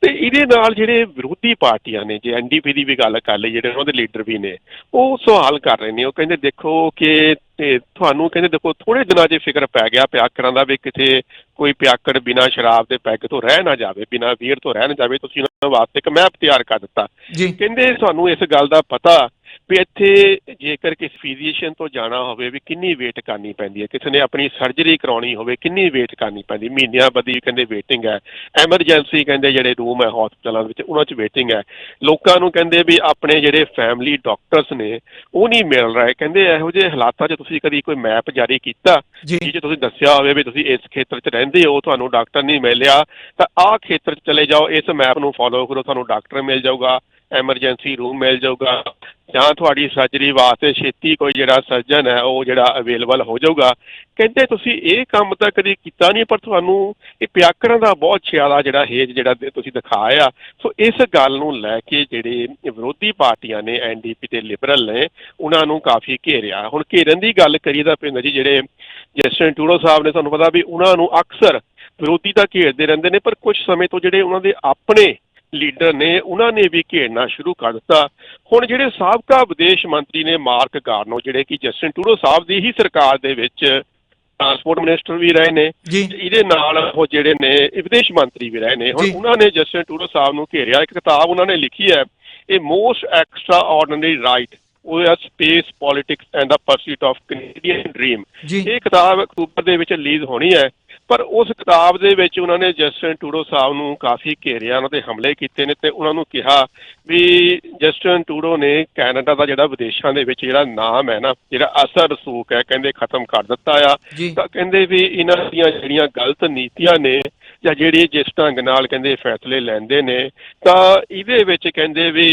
ਤੇ ਇਹਦੇ ਨਾਲ ਜਿਹੜੇ ਵਿਰੋਧੀ ਪਾਰਟੀਆਂ ਨੇ, ਜੇ ਐਨਡੀਪੀ ਦੀ ਵੀ ਗੱਲ ਕਰ ਲਈ, ਜਿਹੜੇ ਉਹਨਾਂ ਦੇ ਲੀਡਰ ਵੀ ਨੇ, ਉਹ ਸਵਾਲ ਕਰ ਰਹੇ ਨੇ, ਉਹ ਕਹਿੰਦੇ ਦੇਖੋ ਕਿ ਤੇ ਤੁਹਾਨੂੰ ਕਹਿੰਦੇ ਦੇਖੋ ਥੋੜੇ ਦਿਨਾਂ 'ਚ ਫਿਕਰ ਪੈ ਗਿਆ ਪਿਆਕੜਾਂ ਦਾ ਵੀ ਕਿਤੇ ਕੋਈ ਪਿਆਕੜ ਬਿਨਾ ਸ਼ਰਾਬ ਦੇ ਪੈਗ ਤੋਂ ਰਹਿ ਨਾ ਜਾਵੇ ਬਿਨਾ ਬੀਅਰ ਤੋਂ ਰਹਿ ਨਾ ਜਾਵੇ ਤੁਸੀਂ ਉਹਨਾਂ ਵਾਸਤੇ ਇੱਕ ਮੈਪ ਤਿਆਰ ਕਰ ਦਿੱਤਾ। ਕਹਿੰਦੇ ਤੁਹਾਨੂੰ ਇਸ ਗੱਲ ਦਾ ਪਤਾ ਵੀ ਇੱਥੇ ਜੇਕਰ ਕਿਸੇ ਫਿਜ਼ੀਸ਼ੀਅਨ ਤੋਂ ਜਾਣਾ ਹੋਵੇ ਵੀ ਕਿੰਨੀ ਵੇਟ ਕਰਨੀ ਪੈਂਦੀ ਹੈ ਕਿਸੇ ਨੇ ਆਪਣੀ ਸਰਜਰੀ ਕਰਾਉਣੀ ਹੋਵੇ ਕਿੰਨੀ ਵੇਟ ਕਰਨੀ ਪੈਂਦੀ ਮਹੀਨਿਆਂ ਬੱਧੀ ਕਹਿੰਦੇ ਵੇਟਿੰਗ ਹੈ ਐਮਰਜੈਂਸੀ ਕਹਿੰਦੇ ਜਿਹੜੇ ਰੂਮ ਹੈ ਹਸਪਤਾਲਾਂ ਵਿੱਚ ਉਹਨਾਂ 'ਚ ਵੇਟਿੰਗ ਹੈ। ਲੋਕਾਂ ਨੂੰ ਕਹਿੰਦੇ ਵੀ ਆਪਣੇ ਜਿਹੜੇ ਫੈਮਿਲੀ ਡਾਕਟਰਸ ਨੇ ਉਹ ਨਹੀਂ ਮਿਲ ਰਹੇ ਕਹਿੰਦੇ ਇਹੋ ਜਿਹੇ ਹਾਲਾਤਾਂ 'ਚ ਤੁਸੀਂ ਕਦੀ ਕੋਈ ਮੈਪ ਜਾਰੀ ਕੀਤਾ ਜੀ। ਜੇ ਤੁਸੀਂ ਦੱਸਿਆ ਹੋਵੇ ਵੀ ਤੁਸੀਂ ਇਸ ਖੇਤਰ 'ਚ ਰਹਿੰਦੇ ਹੋ ਤੁਹਾਨੂੰ ਡਾਕਟਰ ਨਹੀਂ ਮਿਲਿਆ ਤਾਂ ਆਹ ਖੇਤਰ 'ਚ ਚਲੇ ਜਾਓ ਇਸ ਮੈਪ ਨੂੰ ਫੋਲੋ ਕਰੋ ਤੁਹਾਨੂੰ ਡਾਕਟਰ ਮਿਲ ਜਾਊਗਾ। ਐਮਰਜੈਂਸੀ ਰੂਮ ਮਿਲ ਜਾਊਗਾ। ਜਾਂ ਤੁਹਾਡੀ ਸਰਜਰੀ ਵਾਸਤੇ ਛੇਤੀ ਕੋਈ ਜਿਹੜਾ ਸਰਜਨ ਹੈ, ਉਹ ਜਿਹੜਾ ਅਵੇਲੇਬਲ ਹੋ ਜਾਊਗਾ। ਕਹਿੰਦੇ ਤੁਸੀਂ ਇਹ ਕੰਮ ਤਾਂ ਕਦੀ ਕੀਤਾ ਨਹੀਂ, ਪਰ ਤੁਹਾਨੂੰ ਇਹ ਪਿਆਕੜਾਂ ਦਾ ਬਹੁਤ ਜ਼ਿਆਦਾ ਜਿਹੜਾ ਹੇਜ ਜਿਹੜਾ ਦੇ- ਤੁਸੀਂ ਦਿਖਾਇਆ। ਸੋ ਇਸ ਗੱਲ ਨੂੰ ਲੈ ਕੇ ਜਿਹੜੇ ਵਿਰੋਧੀ ਪਾਰਟੀਆਂ ਨੇ ਐਨਡੀਪੀ ਤੇ ਲਿਬਰਲ ਨੇ, ਉਹਨਾਂ ਨੂੰ ਕਾਫੀ ਘੇਰਿਆ। ਹੁਣ ਘੇਰਨ ਦੀ ਗੱਲ ਕਰੀਏ ਤਾਂ ਪਿੰਡ ਜੀ ਜਿਹੜੇ ਜਸਟਨ ਟੂਡੋ ਸਾਹਿਬ ਨੇ, ਤੁਹਾਨੂੰ ਪਤਾ ਵੀ ਉਹਨਾਂ ਨੂੰ ਅਕਸਰ ਵਿਰੋਧੀ ਤਾਂ ਘੇਰਦੇ ਰਹਿੰਦੇ ਨੇ, ਪਰ ਕੁਝ ਸਮੇਂ ਤੋਂ ਜਿਹੜੇ ਉਹਨਾਂ ਦੇ ਆਪਣੇ ਲੀਡਰ ਨੇ ਉਹਨਾਂ ਨੇ ਵੀ ਘੇਰਨਾ ਸ਼ੁਰੂ ਕਰ ਦਿੱਤਾ। ਹੁਣ ਜਿਹੜੇ ਸਾਬਕਾ ਵਿਦੇਸ਼ ਮੰਤਰੀ ਨੇ ਮਾਰਕ ਕਾਰਨੋ ਜਿਹੜੇ ਕਿ ਜਸਟਨ ਟੂਡੋ ਸਾਹਿਬ ਦੀ ਹੀ ਸਰਕਾਰ ਦੇ ਵਿੱਚ ਟਰਾਂਸਪੋਰਟ ਮਿਨਿਸਟਰ ਵੀ ਰਹੇ ਨੇ ਇਹਦੇ ਨਾਲ ਉਹ ਜਿਹੜੇ ਨੇ ਵਿਦੇਸ਼ ਮੰਤਰੀ ਵੀ ਰਹੇ ਨੇ। ਹੁਣ। ਉਹਨਾਂ ਨੇ ਜਸਟਨ ਟੂਡੋ ਸਾਹਿਬ ਨੂੰ ਘੇਰਿਆ। ਇੱਕ ਕਿਤਾਬ ਉਹਨਾਂ ਨੇ ਲਿਖੀ ਹੈ ਇਹ ਮੋਸਟ ਐਕਸਟਰਾ ਆਰਡੀਨਰੀ ਰਾਈਟ ਉਹ ਹੈ space politics and the pursuit of Canadian dream ਇਹ ਕਿਤਾਬ ਅਕਤੂਬਰ ਦੇ ਵਿੱਚ ਰਿਲੀਜ਼ ਹੋਣੀ ਹੈ। ਪਰ ਉਸ ਕਿਤਾਬ ਦੇ ਵਿੱਚ ਉਹਨਾਂ ਨੇ ਜਸਟਨ ਟੂਡੋ ਸਾਹਿਬ ਨੂੰ ਕਾਫੀ ਘੇਰਿਆ ਉਹਨਾਂ ਤੇ ਹਮਲੇ ਕੀਤੇ ਨੇ ਤੇ ਉਹਨਾਂ ਨੂੰ ਕਿਹਾ ਵੀ ਜਸਟਨ ਟੂਡੋ ਨੇ ਕੈਨੇਡਾ ਦਾ ਜਿਹੜਾ ਵਿਦੇਸ਼ਾਂ ਦੇ ਵਿੱਚ ਜਿਹੜਾ ਨਾਮ ਹੈ ਨਾ ਜਿਹੜਾ ਅਸਰ ਰਸੂਖ ਹੈ ਕਹਿੰਦੇ ਖਤਮ ਕਰ ਦਿੱਤਾ ਆ। ਤਾਂ ਕਹਿੰਦੇ ਵੀ ਇਹਨਾਂ ਦੀਆਂ ਜਿਹੜੀਆਂ ਗਲਤ ਨੀਤੀਆਂ ਨੇ ਜਾਂ ਜਿਹੜੀ ਜਿਸ ਢੰਗ ਨਾਲ ਕਹਿੰਦੇ ਫੈਸਲੇ ਲੈਂਦੇ ਨੇ ਤਾਂ ਇਹਦੇ ਵਿੱਚ ਕਹਿੰਦੇ ਵੀ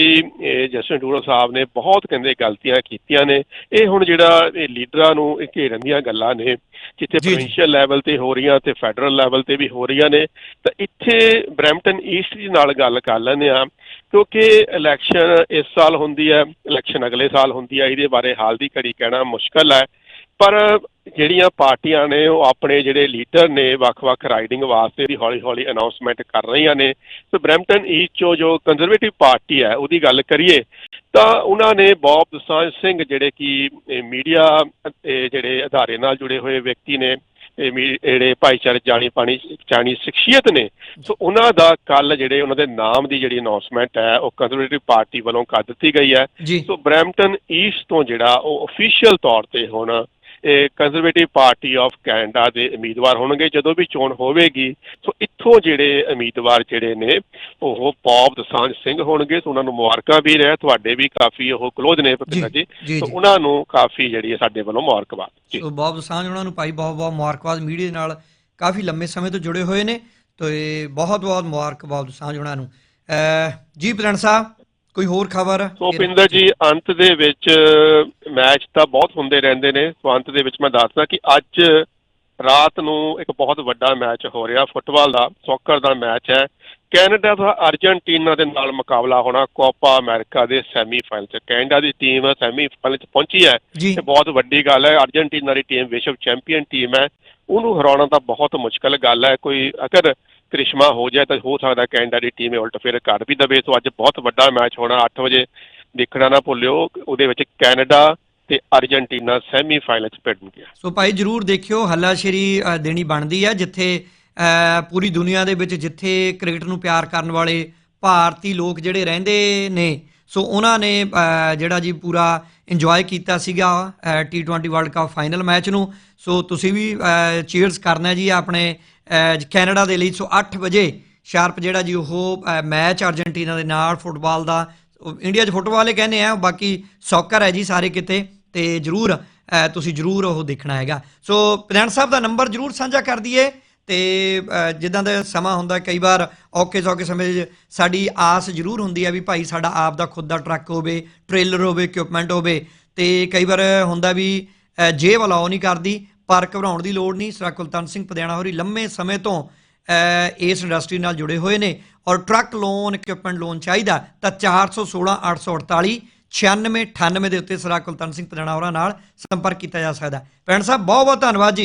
ਜਸਟਨ ਟੂਡੋ ਸਾਹਿਬ ਨੇ ਬਹੁਤ ਕਹਿੰਦੇ ਗਲਤੀਆਂ ਕੀਤੀਆਂ ਨੇ ਇਹ ਹੁਣ ਜਿਹੜਾ ਇਹ ਲੀਡਰਾਂ ਨੂੰ ਇਹ ਘੇਰਨ ਦੀਆਂ ਗੱਲਾਂ ਨੇ ਜਿੱਥੇ। ਪ੍ਰੋਵਿੰਸ਼ੀਅਲ ਲੈਵਲ ਤੇ ਹੋ ਰਹੀਆਂ ਤੇ ਫੈਡਰਲ ਲੈਵਲ ਤੇ ਵੀ ਹੋ ਰਹੀਆਂ ਨੇ ਤਾਂ ਇੱਥੇ ਬਰੈਂਪਟਨ ਈਸਟ ਦੀ ਨਾਲ ਗੱਲ ਕਰ ਲੈਂਦੇ ਆ ਕਿਉਂਕਿ ਇਲੈਕਸ਼ਨ ਇਸ ਸਾਲ ਹੁੰਦੀ ਹੈ ਇਲੈਕਸ਼ਨ ਅਗਲੇ ਸਾਲ ਹੁੰਦੀ ਹੈ ਇਹਦੇ ਬਾਰੇ ਹਾਲ ਦੀ ਘੜੀ ਕਹਿਣਾ ਮੁਸ਼ਕਲ ਹੈ ਪਰ ਜਿਹੜੀਆਂ ਪਾਰਟੀਆਂ ਨੇ ਉਹ ਆਪਣੇ ਜਿਹੜੇ ਲੀਡਰ ਨੇ ਵੱਖ-ਵੱਖ ਰਾਈਡਿੰਗ ਵਾਸਤੇ ਵੀ ਹੌਲੀ-ਹੌਲੀ ਅਨਾਉਂਸਮੈਂਟ ਕਰ ਰਹੀਆਂ ਨੇ। ਸੋ ਬਰੈਂਪਟਨ ਈਸਟ ਚੋਂ ਜੋ ਕੰਜ਼ਰਵੇਟਿਵ ਪਾਰਟੀ ਹੈ ਉਹਦੀ ਗੱਲ ਕਰੀਏ ਤਾਂ ਉਹਨਾਂ ਨੇ ਬੌਬ ਦਸਾਂਝ ਸਿੰਘ ਜਿਹੜੇ ਕਿ ਮੀਡੀਆ ਜਿਹੜੇ ਅਧਾਰੇ ਨਾਲ ਜੁੜੇ ਹੋਏ ਵਿਅਕਤੀ ਨੇ ਜਿਹੜੇ ਭਾਈਚਾਰੇ ਜਾਣੀ ਪਾਣੀ ਜਾਣੀ ਸ਼ਖਸੀਅਤ ਨੇ ਸੋ ਉਹਨਾਂ ਦਾ ਕੱਲ ਜਿਹੜੇ ਉਹਨਾਂ ਦੇ ਨਾਮ ਦੀ ਜਿਹੜੀ ਅਨਾਉਂਸਮੈਂਟ ਹੈ ਉਹ ਕੰਜ਼ਰਵੇਟਿਵ ਪਾਰਟੀ ਵੱਲੋਂ ਕਰ ਦਿੱਤੀ ਗਈ ਹੈ। ਸੋ ਬਰੈਂਪਟਨ ਈਸਟ ਤੋਂ ਜਿਹੜਾ ਉਹ ਅਫੀਸ਼ੀਅਲ ਤੌਰ ਤੇ ਹੁਣ ਕੰਜ਼ਰਵੇਟਿਵ ਪਾਰਟੀ ਆਫ ਕੈਨੇਡਾ ਦੇ ਉਮੀਦਵਾਰ ਹੋਣਗੇ ਜਦੋਂ ਵੀ ਚੋਣ ਹੋਵੇਗੀ ਸੋ ਇੱਥੋਂ ਜਿਹੜੇ ਉਮੀਦਵਾਰ ਜਿਹੜੇ ਨੇ ਉਹ ਪੌਪ ਦਸਾਂਝ ਸਿੰਘ ਹੋਣਗੇ ਸੋ ਉਹਨਾਂ ਨੂੰ ਮੁਬਾਰਕਾਂ ਵੀ ਰਿਹਾ ਤੁਹਾਡੇ ਵੀ ਕਾਫੀ ਉਹ ਕਲੋਜ਼ ਨੇ ਭਪਿੰਦਰ ਜੀ। ਸੋ ਉਹਨਾਂ ਨੂੰ ਕਾਫੀ ਜਿਹੜੀ ਹੈ ਸਾਡੇ ਵੱਲੋਂ ਮੁਬਾਰਕਬਾਦ ਜੀ। ਸੋ ਬੌਬ ਸਾਂਝ ਉਹਨਾਂ ਨੂੰ ਭਾਈ ਬਹੁਤ ਬਹੁਤ ਮੁਬਾਰਕਬਾਦ। ਮੀਡੀਆ ਨਾਲ ਕਾਫੀ ਲੰਮੇ ਸਮੇਂ ਤੋਂ ਜੁੜੇ ਹੋਏ ਨੇ ਤੇ ਬਹੁਤ ਬਹੁਤ ਮੁਬਾਰਕ ਬੌਬ ਸਾਂਝ ਉਹਨਾਂ ਨੂੰ। ਜੀ ਪਲਣ ਸਾਹਿਬ ਕੋਈ ਹੋਰ ਖਬਰ? ਸੋ ਪਿੰਦਰ ਜੀ ਅੰਤ ਦੇ ਵਿੱਚ ਮੈਚ ਤਾਂ ਬਹੁਤ ਹੁੰਦੇ ਰਹਿੰਦੇ ਨੇ। ਸੋ ਅੰਤ ਦੇ ਵਿੱਚ ਮੈਂ ਦੱਸਦਾ ਕਿ ਅੱਜ ਰਾਤ ਨੂੰ ਇੱਕ ਬਹੁਤ ਵੱਡਾ ਮੈਚ ਹੋ ਰਿਹਾ ਫੁੱਟਬਾਲ ਦਾ ਸੌਕਰ ਦਾ ਮੈਚ ਹੈ। ਕੈਨੇਡਾ ਦਾ ਅਰਜਨਟੀਨਾ ਦੇ ਨਾਲ ਮੁਕਾਬਲਾ ਹੋਣਾ ਕੋਪਾ ਅਮਰੀਕਾ ਦੇ ਸੈਮੀਫਾਈਨਲ 'ਚ। ਕੈਨੇਡਾ ਦੀ ਟੀਮ ਸੈਮੀਫਾਈਨਲ 'ਚ ਪਹੁੰਚੀ ਹੈ। ਇਹ ਬਹੁਤ ਵੱਡੀ ਗੱਲ ਹੈ। ਅਰਜਨਟੀਨਾ ਦੀ ਟੀਮ ਵਿਸ਼ਵ ਚੈਂਪੀਅਨ ਟੀਮ ਹੈ। ਉਹਨੂੰ ਹਰਾਉਣਾ ਤਾਂ ਬਹੁਤ ਮੁਸ਼ਕਲ ਗੱਲ ਹੈ। ਕੋਈ ਅਗਰ ਕ੍ਰਿਸ਼ਮਾ ਹੋ ਜਾਏ ਤਾਂ ਹੋ ਸਕਦਾ ਕੈਨੇਡਾ ਦੀ ਟੀਮ ਉਲਟ ਫੇਰ ਕਰ ਵੀ ਦਵੇ। ਸੋ ਅੱਜ ਬਹੁਤ ਵੱਡਾ ਮੈਚ ਹੋਣਾ 8 ਵਜੇ ਦੇਖਣਾ ਨਾ ਭੁੱਲਿਓ ਉਹਦੇ ਵਿੱਚ ਕੈਨੇਡਾ ਤੇ ਅਰਜਨਟੀਨਾ ਸੈਮੀਫਾਈਨਲ 'ਚ ਭਿੜਨਗੇ ਸੋ ਭਾਈ ਜਰੂਰ ਦੇਖਿਓ ਹੱਲਾਸ਼ੇਰੀ ਅ, ਦੇਣੀ ਬਣਦੀ ਹੈ ਜਿੱਥੇ ਅ, ਪੂਰੀ ਦੁਨੀਆ ਦੇ ਵਿੱਚ ਜਿੱਥੇ ਕ੍ਰਿਕਟ ਨੂੰ ਪਿਆਰ ਕਰਨ ਵਾਲੇ ਭਾਰਤੀ ਲੋਕ ਜਿਹੜੇ ਰਹਿੰਦੇ ਨੇ ਸੋ ਉਹਨਾਂ ਨੇ ਜਿਹੜਾ ਜੀ ਪੂਰਾ ਇੰਜੋਏ ਕੀਤਾ ਸੀਗਾ T20 world cup final match ਨੂੰ। ਸੋ ਤੁਸੀਂ ਵੀ ਚੀਅਰਸ ਕਰਨਾ ਜੀ ਆਪਣੇ ਕੈਨੇਡਾ ਦੇ ਲਈ। ਸੋ 8 ਵਜੇ ਸ਼ਾਰਪ ਜਿਹੜਾ ਜੀ ਉਹ ਮੈਚ ਅਰਜਨਟੀਨਾ ਦੇ ਨਾਲ ਫੁੱਟਬਾਲ ਦਾ। ਇੰਡੀਆ 'ਚ ਫੁੱਟਬਾਲ ਹੀ ਕਹਿੰਦੇ ਆ, ਬਾਕੀ ਸੌਕਰ ਹੈ ਜੀ ਸਾਰੇ ਕਿਤੇ। ਤੇ ਜਰੂਰ ਤੁਸੀਂ ਜਰੂਰ ਉਹ ਦੇਖਣਾ ਹੈਗਾ। ਸੋ ਪ੍ਰਧਾਨ ਸਾਹਿਬ ਦਾ ਨੰਬਰ ਜਰੂਰ ਸਾਂਝਾ ਕਰ ਦਈਏ। ਤੇ ਜਿੱਦਾਂ ਦਾ ਸਮਾਂ ਹੁੰਦਾ ਕਈ ਵਾਰ ਔਕੇ ਸੌਕੇ ਸਮੇਂ 'ਚ ਸਾਡੀ ਆਸ ਜਰੂਰ ਹੁੰਦੀ ਹੈ ਵੀ ਭਾਈ ਸਾਡਾ ਆਪ ਦਾ ਖੁਦ ਦਾ ਟਰੱਕ ਹੋਵੇ ਟ੍ਰੇਲਰ ਹੋਵੇ ਇਕਵਿਪਮੈਂਟ ਹੋਵੇ। ਤੇ ਕਈ ਵਾਰ ਹੁੰਦਾ ਵੀ ਅ, ਜੇਬ ਅਲਾਓ ਨਹੀਂ ਕਰਦੀ ਪਰ ਘਬਰਾਉਣ ਦੀ ਲੋੜ ਨਹੀਂ। ਸਰਾ ਕੁਲਤਾਨ ਸਿੰਘ ਪਦਿਆਣਾ ਹੋਰੀ ਲੰਮੇ ਸਮੇਂ ਤੋਂ ਇਸ ਇੰਡਸਟਰੀ ਨਾਲ ਜੁੜੇ ਹੋਏ ਨੇ ਔਰ ਟਰੱਕ ਲੋਨ ਇਕਵਿਪਮੈਂਟ ਲੋਨ ਚਾਹੀਦਾ ਤਾਂ 416 848 9698 ਦੇ ਉੱਤੇ ਸਰਾ ਕੁਲਤਾਨ ਸਿੰਘ ਪਦਿਆਣਾ ਹੋਰਾਂ ਨਾਲ ਸੰਪਰਕ ਕੀਤਾ ਜਾ ਸਕਦਾ। ਭੈਣ ਸਾਹਿਬ ਬਹੁਤ ਬਹੁਤ ਧੰਨਵਾਦ ਜੀ।